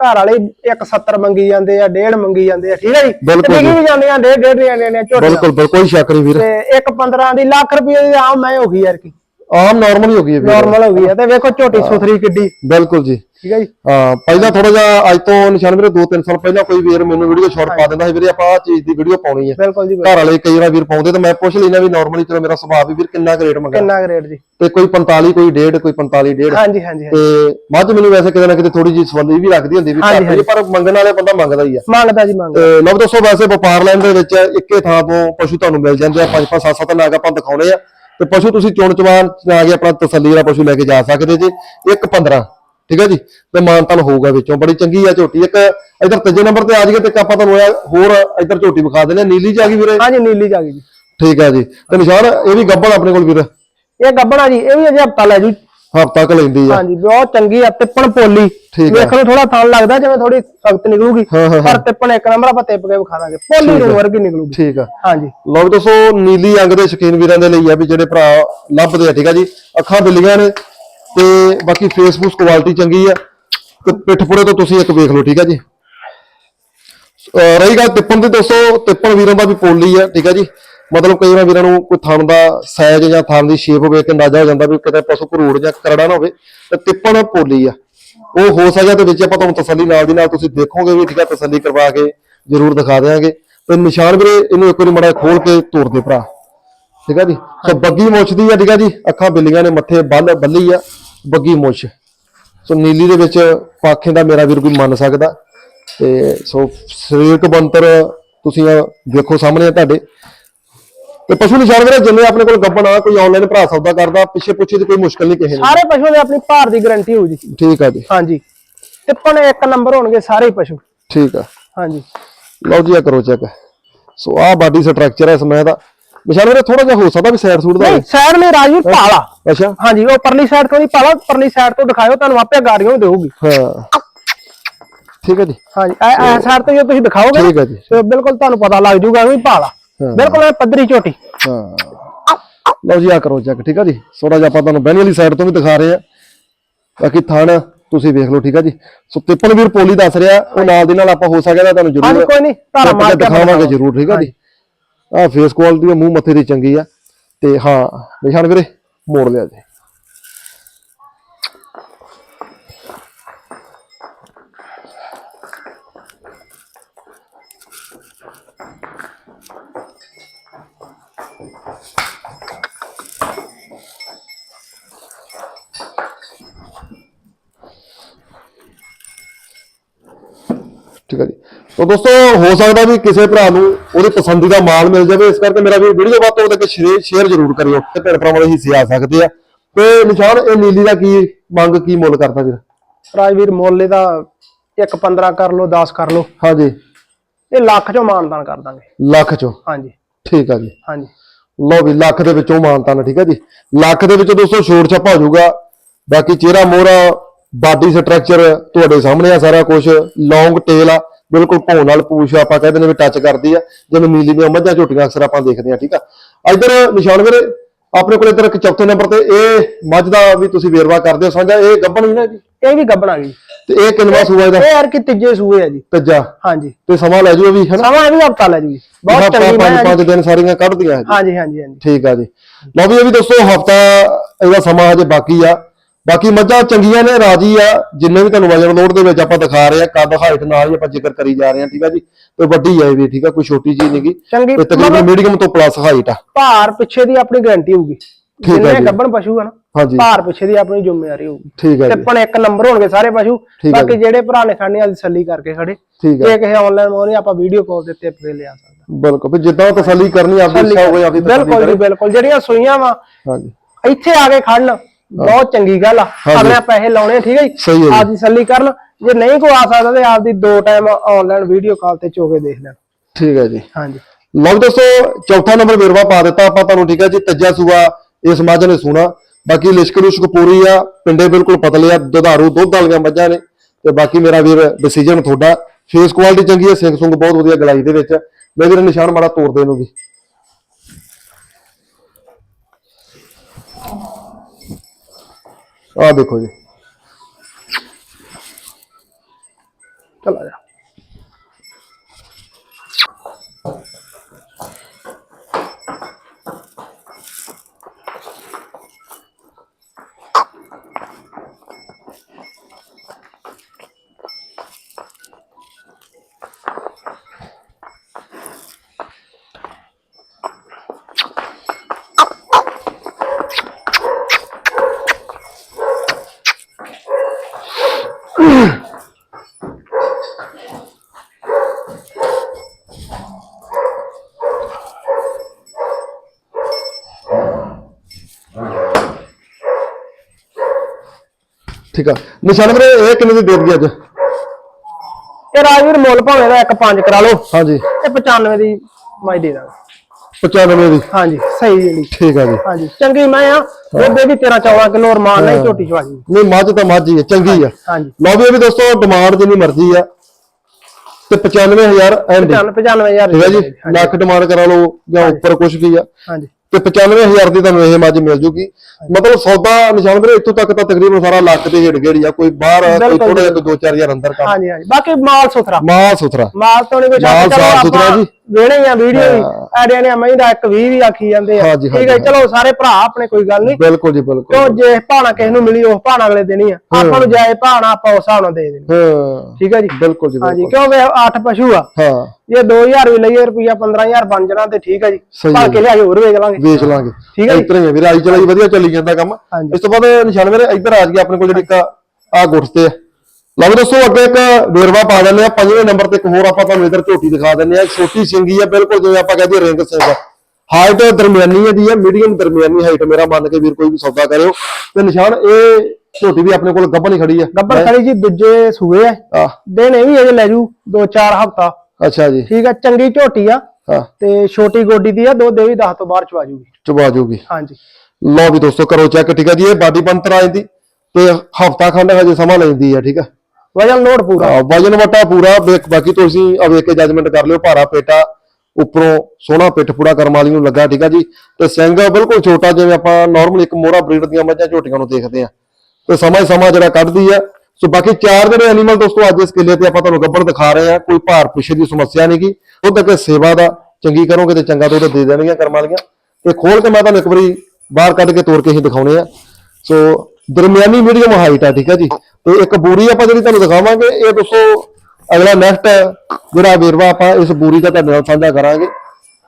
ਘਰ ਵਾਲੇ 170 ਮੰਗੀ ਜਾਂਦੇ ਆ ਡੇਢ ਮੰਗੀ ਜਾਂਦੇ ਆ ਠੀਕ ਹੈ ਜੀ?
ਬਿਲਕੁਲ ਜੀ।
ਵਿਕੀ ਵੀ ਜਾਂਦੀਆਂ ਡੇਢ ਡੇਢ ਦੀਆਂ ਲੈਣੀਆਂ ਝੋਟੀਆਂ।
ਬਿਲਕੁਲ ਬਿਲਕੁਲ ਕੋਈ ਸ਼ੱਕ ਨਹੀਂ ਵੀਰ।
ਤੇ ਇੱਕ 15 ਦੀ ਲੱਖ ਰੁਪਏ ਦੀ ਆਮ ਮੈਂ ਹੋ ਗਈ ਯਾਰ ਕੀ।
ਆਮ ਨਾਰਮਲ ਹੀ ਹੋ ਗਈ ਹੈ ਵੀਰ।
ਨਾਰਮਲ ਹੋ ਗਈ ਆ ਤੇ ਵੇਖੋ ਝੋਟੀ ਸੁਥਰੀ ਕਿੱਡੀ।
ਬਿਲਕੁਲ ਜੀ।
ਠੀਕ ਹੈ ਜੀ?
ਹਾਂ ਪਹਿਲਾਂ ਥੋੜਾ ਜਿਹਾ ਅੱਜ ਤੋਂ ਨਿਸ਼ਾਨ ਵੀਰੇ 2-3 ਸਾਲ ਪਹਿਲਾਂ ਕੋਈ ਵੀਰ ਮੈਨੂੰ ਵੀਡੀਓ ਸ਼ਾਰਟ ਪਾ ਦਿੰਦਾ ਸੀ ਵੀਰੇ ਆਪਾਂ ਆਹ ਚੀਜ਼ ਦੀ ਵੀਡੀਓ ਪਾਉਣੀ ਹੈ।
ਬਿਲਕੁਲ ਜੀ।
ਘਰ ਵਾਲੇ ਕਈ ਵਾਰ ਵੀਰ ਪਾਉਂਦੇ ਤਾਂ ਮੈਂ ਪੁੱਛ ਲੈਣਾ ਵੀ ਨਾਰਮਲੀ ਚਲੋ ਮੇਰਾ ਸੁਭਾਅ ਵੀ ਵੀਰ ਕਿੰਨਾ ਕੁ ਰੇਟ ਮੰਗਦਾ।
ਕਿੰਨਾ ਰੇਟ ਜੀ।
ਤੇ ਕੋਈ 45 ਕੋਈ 1.5 ਕੋਈ 45 1.5
ਹਾਂਜੀ ਹਾਂਜੀ।
ਤੇ ਮੱਝ ਮੈਨੂੰ ਵੈਸੇ ਕਿਤੇ ਨਾ ਕਿਤੇ ਥੋੜੀ ਜਿਹੀ ਸਵੱਲੀ ਵੀ ਰੱਖਦੀ ਹੁੰਦੀ ਵੀ ਜੀ ਪਰ ਮੰਗਣ ਵਾਲੇ ਬੰਦਾ ਮੰਗਦਾ ਹੀ ਆ।
ਮੰਗਦਾ ਜੀ ਮੰਗਦਾ।
ਤੇ ਲਓ ਦੋਸਤੋ ਵੈਸੇ ਵਪਾਰ ਲਾਈਨ ਦੇ ਵਿੱਚ ਇੱਕੇ ਥਾਂ ਤੋਂ ਪਸ਼ੂ ਤੁਹਾਨੂੰ ਮਿਲ ਜਾਂਦੇ ਆ ਪੰਜ ਪੰਜ ਸੱਤ ਸੱਤ ਨਾਗ ਆਪਾਂ ਦਿਖਾਉਣੇ ਆ। ਤੇ ਪਸ਼ੂ ਤੁਸੀਂ ਚੁਣ ਚਵਾਨ ਆ ਕੇ ਆਪਣਾ ਤਸੱਲੀ ਵਾਲਾ ਪਸ਼ੂ ਲੈ ਕੇ ਜਾ ਸਕਦੇ ਜੀ। ਇੱਕ 15 ਠੀਕ ਹੈ ਜੀ? ਤੇ ਮਾਨਤਨ ਹੋਊਗਾ ਵਿੱਚੋਂ। ਬੜੀ ਚੰਗੀ ਆ ਝੋਟੀ। ਇੱਕ ਇਧਰ ਤੀਜੇ ਨੰਬਰ ਤੇ ਆ ਜਾਈਏ ਤੇ ਆਪਾਂ ਤੁਹਾਨੂੰ ਹੋਰ ਇਧਰ ਝੋਟੀ ਵਿਖਾ ਦਿੰਦੇ ਆ। ਨੀਲੀ ਚ ਆ ਗਈ ਵੀਰੇ?
ਹਾਂਜੀ ਨੀਲੀ ਜਾ ਗਈ ਜੀ।
ਠੀਕ ਆ ਜੀ। ਤੇ ਨਿਸ਼ਾਨ ਇਹ ਵੀ ਗੱਬੜ ਆਪਣੇ ਕੋਲ ਵੀਰ?
ਇਹ ਗੱਬਣਾ ਜੀ ਇਹ ਵੀ ਅਜੇ ਹਫਤਾ ਲੈ ਜੂ।
ਹਫ਼ਤਾ ਕ ਲੈਂਦੀ ਆ।
ਹਾਂਜੀ ਬਹੁਤ ਚੰਗੀ ਆ ਤਿੱਪਣ ਪੋਲੀ।
ਆ।
ਵੇਖਣ ਨੂੰ ਥੋੜਾ ਥਣ ਲੱਗਦਾ ਜਿਵੇਂ ਥੋੜੀ ਸਖਤ ਨਿਕਲੂਗੀ। ਪਰ ਤਿੱਪਣ ਇੱਕ ਨੰਬਰ ਆਪਾਂ ਤਿੱਪ ਕੇ ਵਿਖਾ ਦਾਂਗੇ। ਪੋਲੀ ਨੂੰ ਵਰਗੀ ਨਿਕਲੂਗੀ।
ਠੀਕ ਆ।
ਹਾਂਜੀ
ਲਓ ਵੀ ਦੋਸਤੋ ਨੀਲੀ ਅੰਗ ਦੇ ਸ਼ੌਕੀਨ ਵੀਰਾਂ ਦੇ ਲਈ ਆ ਵੀ ਜਿਹੜੇ ਭਰਾ ਲੱਭਦੇ ਆ ਠੀਕ ਆ ਜੀ। ਅੱਖਾਂ ਬਿੱਲੀਆਂ ਨੇ। ਤੇ ਬਾਕੀ ਫੇਸਬੁੱਕ ਕੁਆਲਿਟੀ ਚੰਗੀ ਆ ਤੇ ਪਿੱਠ ਪੁੜੇ ਤੋਂ ਤੁਸੀਂ ਇੱਕ ਵੇਖ ਲਓ, ਠੀਕ ਆ ਜੀ। ਰਹੀ ਗੱਲ ਤਿੱਪਣ ਦੀ ਦੱਸੋ ਤਿੱਪਣ ਵੀਰਾਂ ਦਾ ਵੀ ਪੋਲੀ ਆ, ਠੀਕ ਆ ਜੀ। ਮਤਲਬ ਕਈ ਵਾਰ ਵੀਰਾਂ ਨੂੰ ਕੋਈ ਥਣ ਦਾ ਸਾਈਜ਼ ਜਾਂ ਥਣ ਦੀ ਸ਼ੇਪ ਵੇਖ ਕੇ ਅੰਦਾਜ਼ਾ ਹੋ ਜਾਂਦਾ ਵੀ ਕਿਤੇ ਪਸ਼ੂ ਕਰੂੜ ਜਾਂ ਕਰੜਾ ਨਾ ਹੋਵੇ, ਤੇ ਤਿੱਪਣ ਪੋਲੀ ਆ। ਉਹ ਹੋ ਸਕਦਾ ਤੇ ਵਿੱਚ ਆਪਾਂ ਤੁਹਾਨੂੰ ਤਸੱਲੀ ਨਾਲ ਦੀ ਨਾਲ ਤੁਸੀਂ ਦੇਖੋਗੇ ਵੀ, ਠੀਕ ਆ, ਤਸੱਲੀ ਕਰਵਾ ਕੇ ਜ਼ਰੂਰ ਦਿਖਾ ਦੇਵਾਂਗੇ ਤੇ ਨਿਸ਼ਾਨ ਵੀਰੇ, ਇਹਨੂੰ ਇੱਕ ਵਾਰੀ ਮੜਾ ਖੋਲ ਕੇ ਤੋੜ ਦੇ ਭਰਾ, ਠੀਕ ਆ ਜੀ। ਸੋ ਬੱਗੀ ਮੁੱਛਦੀ ਆ, ਠੀਕ ਆ ਜੀ। ਅੱਖਾਂ ਬਿੱਲੀਆਂ ਨੇ, ਮੱਥੇ ਬੱਲ ਬੱਲੀ ਆ। ਬੱਗੀ ਮੁੱਛ। ਸੋ ਨੀਲੀ ਦੇ ਵਿੱਚ ਪਾਖੇ ਦਾ ਮੇਰਾ ਵੀਰ ਕੋਈ ਮੰਨ ਸਕਦਾ। ਤੇ ਸੋ ਸਰੀਰਕ ਬੰਤਰ ਤੁਸੀਂ ਵੇਖੋ ਸਾਹਮਣੇ ਤੁਹਾਡੇ। ਤੇ ਪਸ਼ੂ ਨਿਸ਼ਾਨ ਵੀਰੇ ਜਿੰਨੇ ਆਪਣੇ ਕੋਲ ਗੱਬਣ ਆ ਕੋਈ ਆਨਲਾਈਨ ਭਰਾ ਸੌਦਾ ਕਰਦਾ ਪਿੱਛੇ ਪੁੱਛੇ ਦੀ ਕੋਈ ਮੁਸ਼ਕਲ ਨਹੀਂ ਕਿਸੇ ਨੂੰ।
ਸਾਰੇ ਪਸ਼ੂਆਂ ਦੀ ਆਪਣੀ ਭਾਰ ਦੀ ਗਾਰੰਟੀ ਹੋਊ ਜੀ।
ਠੀਕ ਆ ਜੀ।
ਹਾਂਜੀ। ਟਿੱਪਣ ਇੱਕ ਨੰਬਰ ਹੋਣਗੇ ਸਾਰੇ ਪਸ਼ੂ।
ਠੀਕ ਆ।
ਹਾਂਜੀ।
ਲਓ ਜੀ ਆ ਕਰੋ ਚੈੱਕ ਸੋ ਆਹ ਬਾਡੀ ਸਟਰਕਚਰ ਹੈ ਇਸ ਮੈਂ ਦਾ। ਨਿਸ਼ਾਨ ਵੀਰੇ ਥੋੜਾ ਜਿਹਾ ਹੋ ਸਕਦਾ ਵੀ ਸਾਈਡ ਸੂਟ ਦਾ
ਨਹੀਂ ਸਾਈਡ ਨੇ ਰਾਜੂ ਪਾਲਾ।
ਅੱਛਾ।
ਹਾਂਜੀ ਉਹ ਪਰਲੀ ਸਾਈਡ ਤੋਂ ਨਹੀਂ ਪਾਲਾ ਪਰਲੀ ਸਾਈਡ ਤੋਂ ਦਿਖਾਇਓ ਤੁਹਾਨੂੰ ਆਪੇ ਗਾੜੀਆਂ ਹੀ ਦੇਊਗੀ।
ਹਾਂ। ਠੀਕ ਹੈ ਜੀ।
ਹਾਂਜੀ ਇਹ ਇਹ ਸਾਈਡ ਤੋਂ ਜੇ ਤੁਸੀਂ ਦਿਖਾਓਗੇ ਨਾ,
ਠੀਕ ਹੈ ਜੀ।
ਤੇ ਬਿਲਕੁਲ ਤੁਹਾਨੂੰ ਪਤਾ ਲੱਗ ਜਾਊਗਾ ਵੀ ਪਾਲਾ।
ਹਾਂ।
ਬਿਲਕੁਲ ਇਹ ਪੱਧਰੀ ਝੋਟੀ।
ਹਾਂ। ਲਓ ਜੀ ਆ ਕਰੋ ਚੈੱਕ ਠੀਕ ਆ ਜੀ। ਥੋੜਾ ਜਿਹਾ ਆਪਾਂ ਤੁਹਾਨੂੰ ਵਾਲੀ ਸਾਈਡ ਤੋਂ ਵੀ ਦਿਖਾ ਰਹੇ ਆ ਬਾਕੀ ਥਣ ਤੁਸੀਂ ਵੇਖ ਲਓ ਠੀਕ ਆ ਜੀ। ਸੋ ਤਿੱਪਣ ਵੀਰ ਪੋਲੀ ਦੱਸ ਰਿਹਾ ਉਹ ਨਾਲ ਦੀ ਨਾਲ ਆਪਾਂ ਹੋ ਸਕਦਾ ਤੁਹਾਨੂੰ ਜ਼ਰੂਰ
ਕੋਈ ਨਹੀਂ ਧਾਰਾ ਮਾਰ
ਕੇ ਦਿਖਾਵਾਂਗੇ ਜ਼ਰੂਰ ਠੀਕ ਆ ਜੀ। ਆ ਫੇਸ ਕੁਆਲਿਟੀ ਮੂੰਹ ਮੱਥੇ ਦੀ ਚੰਗੀ ਆ। ਤੇ ਹਾਂ, ਨਿਸ਼ਾਨ ਵੀਰੇ, ਮੋੜ ਲਿਆ ਜੀ। ਠੀਕ ਹੈ ਜੀ। ਤਾਂ ਦੋਸਤੋ ਹੋ ਸਕਦਾ ਵੀ ਕਿਸੇ ਭਰਾ ਨੂੰ ਉਹਦੀ ਪਸੰਦੀਦਾ ਮਾਲ ਮਿਲ ਜਾਵੇ। ਇਸ ਕਰਕੇ ਮੇਰਾ ਵੀ ਵੀਡੀਓ ਵੱਧ ਤੋਂ ਵੱਧ ਸ਼ੇਅਰ ਜ਼ਰੂਰ ਕਰਿਓ ਤੇ ਭੈਣ ਭਰਾਵਾਂ ਦੇ ਹਿੱਸੇ ਆ ਸਕਦੇ ਆ। ਤੇ ਨਿਸ਼ਾਨ ਇਹ ਨੀਲੀ ਦਾ ਕੀ ਮੰਗ ਕੀ ਮੁੱਲ ਕਰਦਾ ਵੀਰ?
ਰਾਜਵੀਰ ਮੋਲੇ ਦਾ 1 15 ਕਰ ਲਓ 10 ਕਰ ਲਓ।
ਹਾਂਜੀ।
ਇਹ ਲੱਖ ਚੋਂ ਮਾਨਦਾਨ ਕਰ ਦਾਂਗੇ।
ਲੱਖ ਚੋਂ?
ਹਾਂਜੀ।
ਠੀਕ ਆ ਜੀ।
ਹਾਂਜੀ।
ਲਓ ਵੀ ਲੱਖ ਦੇ ਵਿੱਚੋਂ ਮਾਨਤਾ ਨਾ ਠੀਕ ਆ ਜੀ। ਲੱਖ ਦੇ ਵਿੱਚੋਂ ਦੋਸਤੋ ਛੋੜ ਛਾਪਾ ਹੋ ਜਾਊਗਾ। ਬਾਕੀ ਚਿਹਰਾ ਮੋਹਰਾ ਬਾਡੀ ਸਟਰਕਚਰ ਤੁਹਾਡੇ ਸਾਹਮਣੇ ਆ ਸਾਰਾ ਕੁਝ ਲੌਂਗ ਟੇਲ ਆ। ਬਿਲਕੁਲ ਭੌਂ ਨਾਲ ਪੂਛ ਆਪਾਂ ਕਹਿੰਦੇ ਨੇ ਵੀ ਟੱਚ ਕਰਦੀ ਆ ਜਿਵੇਂ ਨੀਲੀ ਦੀਆਂ ਮੱਝਾਂ ਝੋਟੀਆਂ ਅਕਸਰ ਆਪਾਂ ਦੇਖਦੇ ਆ ਠੀਕ ਆ? ਇਧਰ ਨਿਸ਼ਾਨ ਵੀਰੇ ਆਪਣੇ ਕੋਲ ਇਧਰ ਇੱਕ ਚੌਥੇ ਨੰਬਰ ਤੇ ਇਹ ਮੱਝ ਦਾ ਵੀ ਤੁਸੀਂ ਵੇਰਵਾ ਕਰਦੇ ਹੋ ਸਮਝਿਆ? ਇਹ ਗੱਭਣ ਹੀ ਨਾ ਜੀ?
ਇਹ ਵੀ ਗੱਬਣ ਆ ਗਈ।
ਤੇ ਇਹ ਕਿੰਨਵਾ ਸੂਆ ਇਹਦਾ?
ਇਹ ਯਾਰ ਕਿ ਤੀਜੇ ਸੂਏ ਆ ਜੀ।
ਤੀਜਾ?
ਹਾਂਜੀ।
ਤੇ ਸਮਾਂ ਲੈ ਜਾਓ ਵੀ ਹਨਾ
ਸਮਾਂ ਇਹ ਵੀ ਹਫਤਾ ਲੈ ਜੂਗੀ। ਬਹੁਤ ਚੰਗੀ ਮੈਂ
ਪੰਜ ਪੰਜ ਦਿਨ ਸਾਰੀਆਂ ਕੱਢਦੀਆਂ ਜੀ।
ਹਾਂਜੀ ਹਾਂਜੀ ਹਾਂਜੀ।
ਠੀਕ ਆ ਜੀ। ਲਓ ਵੀ ਇਹ ਵੀ ਦੋਸਤੋ ਹਫਤਾ ਇਹਦਾ ਸਮਾਂ ਹਜੇ ਬਾਕੀ ਆ। ਬਾਕੀ ਮੱਝਾਂ ਚੰਗੀਆਂ ਨੇ ਰਾਜੀ ਆ। ਜਿੰਨੇ ਵੀ ਤੁਹਾਨੂੰ ਵਜਨ ਲੋਡ ਦੇ ਵਿੱਚ ਆਪਾਂ ਦਿਖਾ ਰਹੇ ਆ ਕੱਦ ਹਾਈਟ ਨਾਲ ਹੀ ਆਪਾਂ ਜ਼ਿਕਰ ਕਰੀ ਜਾ ਰਹੇ ਆ ਠੀਕ ਆ ਜੀ? ਤੇ ਵੱਡੀ ਆ ਇਹ ਵੀ ਠੀਕ ਆ? ਕੋਈ ਛੋਟੀ ਜੀ ਨਹੀਂਗੀ
ਚੰਗੀ
ਤੇ ਤਕਰੀਬਨ ਮੀਡੀਅਮ ਤੋਂ ਪਲੱਸ ਹਾਈਟ ਆ।
ਭਾਰ ਪਿੱਛੇ ਦੀ ਆਪਣੀ ਗਾਰੰਟੀ ਹੋਊਗੀ।
ਹੈ
ਜਿੰਨੇ
ਜੀ।
ਗੱਬਣ ਪਸ਼ੂ ਆ ਨਾ
ਹਾਂਜੀ।
ਭਾਰ ਪਿੱਛੇ ਦੀ ਆਪਣੀ ਜ਼ਿੰਮੇਵਾਰੀ ਹੋਊਗੀ।
ਠੀਕ ਜੀ।
ਟਿੱਪਣ ਇੱਕ ਨੰਬਰ ਹੋਣਗੇ ਸਾਰੇ ਪਸ਼ੂ।
ਹੈ
ਬਾਕੀ ਜਿਹੜੇ ਭਰਾ ਨੇ ਖਾਣੀ ਆ ਤਸੱਲੀ ਕਰਕੇ ਖੜੇ। ਜੇ ਕਿਸੇ ਆਨਲਾਈਨ ਨਹੀਂ ਆਪਾਂ ਵੀਡੀਓ ਕਾਲ ਤੇ ਟਿੱਪ ਕੇ ਲਿਆ ਸਕਦਾ।
ਬਿਲਕੁਲ। ਵੀ ਜਿੱਦਾਂ ਤਸੱਲੀ ਕਰਨੀ ਆਪਦੀ ਇੱਛਾ ਹੋਵੇ ਆਪਦੀ ਤਸੱਲੀ
ਬਿਲਕੁਲ ਜੀ ਬਿਲਕੁਲ। ਜਿਹੜੀਆਂ ਸੂਈਆਂ ਵਾ
ਹਾਂਜੀ।
ਇੱਥੇ ਆ ਕੇ ਖੜਨ। ਬਹੁਤ ਚੰਗੀ ਗੱਲ ਆ। ਅਗਲੇ ਪੈਸੇ ਲਾਉਣੇ ਠੀਕ ਹੈ ਜੀ। ਆਪਦੀ ਤਸੱਲੀ ਕਰਨ ਜੇ ਨਹੀਂ ਕੋ ਆ ਸਕਦਾ ਤੇ ਆਪਦੀ ਦੋ ਟਾਈਮ ਆਨਲਾਈਨ ਵੀਡੀਓ ਕਾਲ ਤੇ ਚੋਕੇ ਦੇਖ ਲੈਣ।
ਠੀਕ ਹੈ ਜੀ।
ਹਾਂਜੀ।
ਲਓ ਦੋਸਤੋ ਚੌਥਾ ਨੰਬਰ ਵੇਰਵਾ ਪਾ ਦਿੱਤਾ। ਆਪਾਂ ਤੁਹਾਨੂੰ ਠੀਕ ਹੈ ਜੀ ਤੀਜਾ ਸੂਆ ਇਸ ਮੱਝ ਨੇ ਸੁਣਾ। ਬਾਕੀ ਲਿਸ਼ਕ ਲੁਸ਼ਕ ਪੂਰੀ ਆ। ਪਿੰਡੇ ਬਿਲਕੁਲ ਪਤਲੇ ਆ। ਦੁਧਾਰੂ ਦੁੱਧ ਵਾਲੀਆਂ ਮੱਝਾਂ ਨੇ। ਤੇ ਬਾਕੀ ਮੇਰਾ ਵੀਰ ਡਿਸੀਜਨ ਤੁਹਾਡਾ। ਫੇਸ ਕੁਆਲਿਟੀ ਚੰਗੀ ਹੈ ਸਿੰਘ ਸੁੰਗ ਬਹੁਤ ਵਧੀਆ ਗਲਾਈ ਦੇ ਵਿੱਚ। ਮੈਂ ਵੀਰ ਨਿਸ਼ਾਨ ਮਾੜਾ ਤੋੜ ਦੇ ਇਹਨੂੰ ਦੇਖੋ ਜੀ।
ਚਲਾ ਜਾ।
ਠੀਕ ਆ। ਨਿਸ਼ਾਨ ਵੀਰੇ ਇਹ ਕਿੰਨੇ ਦੀ ਦੇ ਦਈਏ ਅੱਜ?
ਇਹ ਰਾਜਵੀਰ ਮੁੱਲ ਭਾਵੇਂ ਦਾ ਇੱਕ ਪੰਜ ਕਰਾ ਲਓ।
ਹਾਂਜੀ।
ਇਹ 95 ਦੀ ਮੈਂ ਦੇ ਦਾਂਗਾ।
95 ਦੀ?
ਹਾਂਜੀ ਸਹੀ ਜਿਹੜੀ
ਠੀਕ ਆ ਜੀ।
ਹਾਂਜੀ ਚੰਗੀ ਮੈਂ ਆ ਦੁੱਧ ਵੀ 13 14 ਕਿਲੋ ਰਮਾਨ ਨਹੀਂ ਝੋਟੀ ਚਵਾਜੀ
ਨਹੀਂ ਮੱਝ ਤਾਂ ਮੱਝ ਹੀ ਹੈ ਚੰਗੀ ਆ।
ਹਾਂਜੀ।
ਲਓ ਵੀ ਇਹ ਵੀ ਦੋਸਤੋ ਡਿਮਾਂਡ ਜਿੰਨੀ ਮਰਜ਼ੀ ਆ। ਤੇ 95000 ਐਂਡ
95 95000
ਠੀਕ ਹੈ ਜੀ ਲੱਖ ਡਿਮਾਂਡ ਕਰਾ ਲਓ ਜਾਂ ਉੱਪਰ ਕੁਝ ਵੀ ਆ।
ਹਾਂਜੀ।
ਤੇ 95000 ਦੀ ਤੁਹਾਨੂੰ ਇਹ ਮੱਝ ਮਿਲ ਜੂਗੀ। ਮਤਲਬ ਸੌਦਾ ਨਿਸ਼ਾਨ ਵੀਰੇ ਇੱਥੋਂ ਤੱਕ ਤਾਂ ਤਕਰੀਬਨ ਸਾਰਾ ਲੱਖ ਦੇ ਢੇੜ ਗੇੜੀ ਆ। ਕੋਈ ਬਾਹਰ ਕੋਈ ਥੋੜਾ ਜਿਹਾ ਕੋਈ 2-4000 ਅੰਦਰ ਕੰਮ।
ਹਾਂਜੀ ਹਾਂਜੀ। ਬਾਕੀ ਮਾਲ ਸੁਥਰਾ।
ਮਾਲ ਸੁਥਰਾ।
ਮਾਲ ਤੋਂ ਨਹੀਂ ਕੋਈ
ਮਾਲ ਸੁਥਰਾ ਜੀ।
ਵੇਣੇ ਆ ਵੀਡੀਓ ਵੀ ਐਡਿਆਂ ਨੇ ਮੈਂ ਦਾ ਇੱਕ 20 ਵੀ ਆਖੀ ਜਾਂਦੇ ਆ। ਠੀਕ ਹੈ ਚਲੋ ਸਾਰੇ ਭਰਾ ਆਪਣੇ ਕੋਈ ਗੱਲ ਨਹੀਂ
ਬਿਲਕੁਲ ਜੀ ਬਿਲਕੁਲ।
ਕਿਉਂ ਜੇ ਭਾਣਾ ਕਿਸੇ ਨੂੰ ਮਿਲੀ ਉਹ ਭਾਣਾ ਅਗਲੇ ਦੇਣੀ ਆ। ਆਪਾਂ ਨੂੰ ਜਾਏ ਭਾਣਾ ਆਪਾਂ ਉਸ ਹਿਸਾਬ ਨਾਲ ਦੇ ਦੇਣੀ।
ਹਾਂ।
ਠੀਕ ਹੈ ਜੀ?
ਬਿਲਕੁਲ ਜੀ
ਹਾਂਜੀ ਕਿਉਂ ਵੇ 8 ਪਸ਼ੂ ਆ?
ਹਾਂ।
ਜੇ 2000 ਵੀ ਲਈਏ ਰੁਪਿਆ 15000 ਬਣ ਜਾਣਾ ਤੇ ਠੀਕ ਹੈ ਜੀ। ਭਾ ਕੇ ਲਿਆਏ ਹੋਰ ਵੇਚ ਲਾਂਗੇ।
ਵੇਚ ਲਾਂਗੇ।
ਠੀਕ ਹੈ ਜੀ।
ਇਤਰ ਵੀਰੇ ਆਈ ਚਲਾਈ ਵਧੀਆ ਚੱਲੀ ਜਾਂਦਾ ਕੰਮ। ਇਸ ਤੋਂ ਬਾਅਦ ਨਿਸ਼ਾਨ ਵੀਰੇ ਇੱਧਰ ਆ ਗਿਆ ਆਪਣੇ ਕੋਲ ਜਿਹੜੀ ਇੱਕ ਆ ਗੁੱਟਸ ਤੇ ਆ। ਲਓ ਦੋਸਤੋ ਅੱਗੇ ਇੱਕ ਵੇਰਵਾ ਪਾ ਦਿੰਦੇ ਆ ਪੰਜਵੇਂ ਨੰਬਰ ਤੇ ਇੱਕ ਹੋਰ ਆਪਾਂ ਤੁਹਾਨੂੰ ਇੱਧਰ ਝੋਟੀ ਦਿਖਾ ਦਿੰਦੇ ਆ ਛੋਟੀ ਸਿੰਗੀ ਆ ਬਿਲਕੁਲ ਜਿਵੇਂ ਆਪਾਂ ਕਹਦੇ ਰਿੰਗ ਸਿੰਘ ਹਾਈਟ ਦਰਮਿਆਨੀ ਹੈ ਦੀ ਆ ਮੀਡੀਅਮ ਦਰਮਿਆਨੀ ਹਾਈਟ ਮੇਰਾ ਮੰਨ ਕੇ ਵੀਰ ਕੋਈ ਵੀ ਸੌਦਾ ਕਰਿਓ। ਤੇ ਨਿਸ਼ਾਨ ਇਹ ਝੋਟੀ ਵੀ ਆਪਣੇ ਕੋਲ ਗੱਭਣ ਹੀ ਖੜੀ ਆ।
ਗੱਬਰ ਖੜੀ ਜੀ ਦੂਜੇ ਸੂਏ ਆ। ਦਿਨ ਇਹ ਵੀ ਅਜੇ ਲੈ ਜੂ 2-4 ਹਫ਼ਤਾ।
ਅੱਛਾ ਜੀ।
ਠੀਕ ਆ ਚੰਗੀ ਝੋਟੀ ਆ।
ਹਾਂ।
ਤੇ ਛੋਟੀ ਗੋਡੀ ਦੀ ਆ ਦੋ ਦੇ ਵੀ 10 ਤੋਂ ਬਾਹਰ ਚਵਾ ਜੂਗੀ।
ਚਬਾ ਜੂਗੀ।
ਹਾਂਜੀ।
ਲਓ ਵੀ ਦੋਸਤੋ ਕਰੋ ਚੈੱਕ ਠੀਕ ਆ ਜੀ ਇਹ ਬਾਡੀ ਬੰਤਰ ਆ ਜਾਂਦੀ ਤੇ ਹਫਤਾ ਖੰਡ ਹਜੇ ਸਮਾਂ ਲੈਂਦੀ ਆ ਠੀਕ ਆ।
ਵਜਨ ਲੋਡ ਪੂਰਾ।
ਵਜਨ ਵਟਾ ਪੂਰਾ। ਬਾਕੀ ਤੁਸੀਂ ਆ ਵੇਖ ਕੇ ਜੱਜਮੈਂਟ ਕਰ ਲਿਓ, ਭਾਰਾ ਪੇਟਾ ਉੱਪਰੋਂ ਸੋਹਣਾ ਪਿੱਠ ਪੂੜਾ ਕਰਮ ਵਾਲੀ ਨੂੰ ਲੱਗਾ, ਠੀਕ ਆ ਜੀ? ਤੇ ਸਿੰਘ ਬਿਲਕੁਲ ਛੋਟਾ, ਜਿਵੇਂ ਆਪਾਂ ਨਾਰਮਲ ਇੱਕ ਮੋਹਰਾ ਬਰੀਡ ਦੀਆਂ ਮੱਝਾਂ ਝੋਟੀਆਂ ਨੂੰ ਦੇਖਦੇ ਆ ਤੇ ਸਮਾਂ ਸਮਾਂ ਜਿਹੜਾ ਕੱਢਦੀ ਆ। ਸੋ ਬਾਕੀ ਚਾਰ ਜਿਹੜੇ ਐਨੀਮਲ ਦੋਸਤੋ, ਅੱਜ ਇਸ ਕਿਲੇ ਤੇ ਆਪਾਂ ਤੁਹਾਨੂੰ ਗੱਬਰ ਦਿਖਾ ਰਹੇ ਆ ਕੋਈ ਭਾਰ ਪਿੱਛੇ ਦੀ ਸਮੱਸਿਆ ਨਹੀਂ ਗੀ। ਉਹ ਤੱਕ ਸੇਵਾ ਦਾ ਚੰਗੀ ਕਰੋਗੇ ਤੇ ਚੰਗਾ ਦੁੱਧ ਦੇ ਦੇਣਗੀਆਂ ਕਰਮ ਵਾਲੀਆਂ। ਤੇ ਖੋਲ ਕੇ ਮੈਂ ਤੁਹਾਨੂੰ ਇੱਕ ਵਾਰੀ ਬਾਹਰ ਕੱਢ ਕੇ ਤੋੜ ਕੇ ਹੀ ਦਿਖਾਉਣੇ ਆ। ਸੋ ਦਰਮਿਆਨੀ ਮੀਡੀਅਮ ਹਾਈਟ ਆ, ਠੀਕ ਆ ਜੀ? ਤੇ ਇੱਕ ਬੂਰੀ ਆਪਾਂ ਜਿਹੜੀ ਤੁਹਾਨੂੰ ਦਿਖਾਵਾਂਗੇ ਇਹ ਦੋਸਤੋ ਅਗਲਾ ਨੈਕਸਟ ਜਿਹੜਾ ਵੇਰਵਾ ਆਪਾਂ ਇਸ ਬੂਰੀ ਦਾ ਤੁਹਾਡੇ ਨਾਲ ਸਾਂਝਾ ਕਰਾਂਗੇ।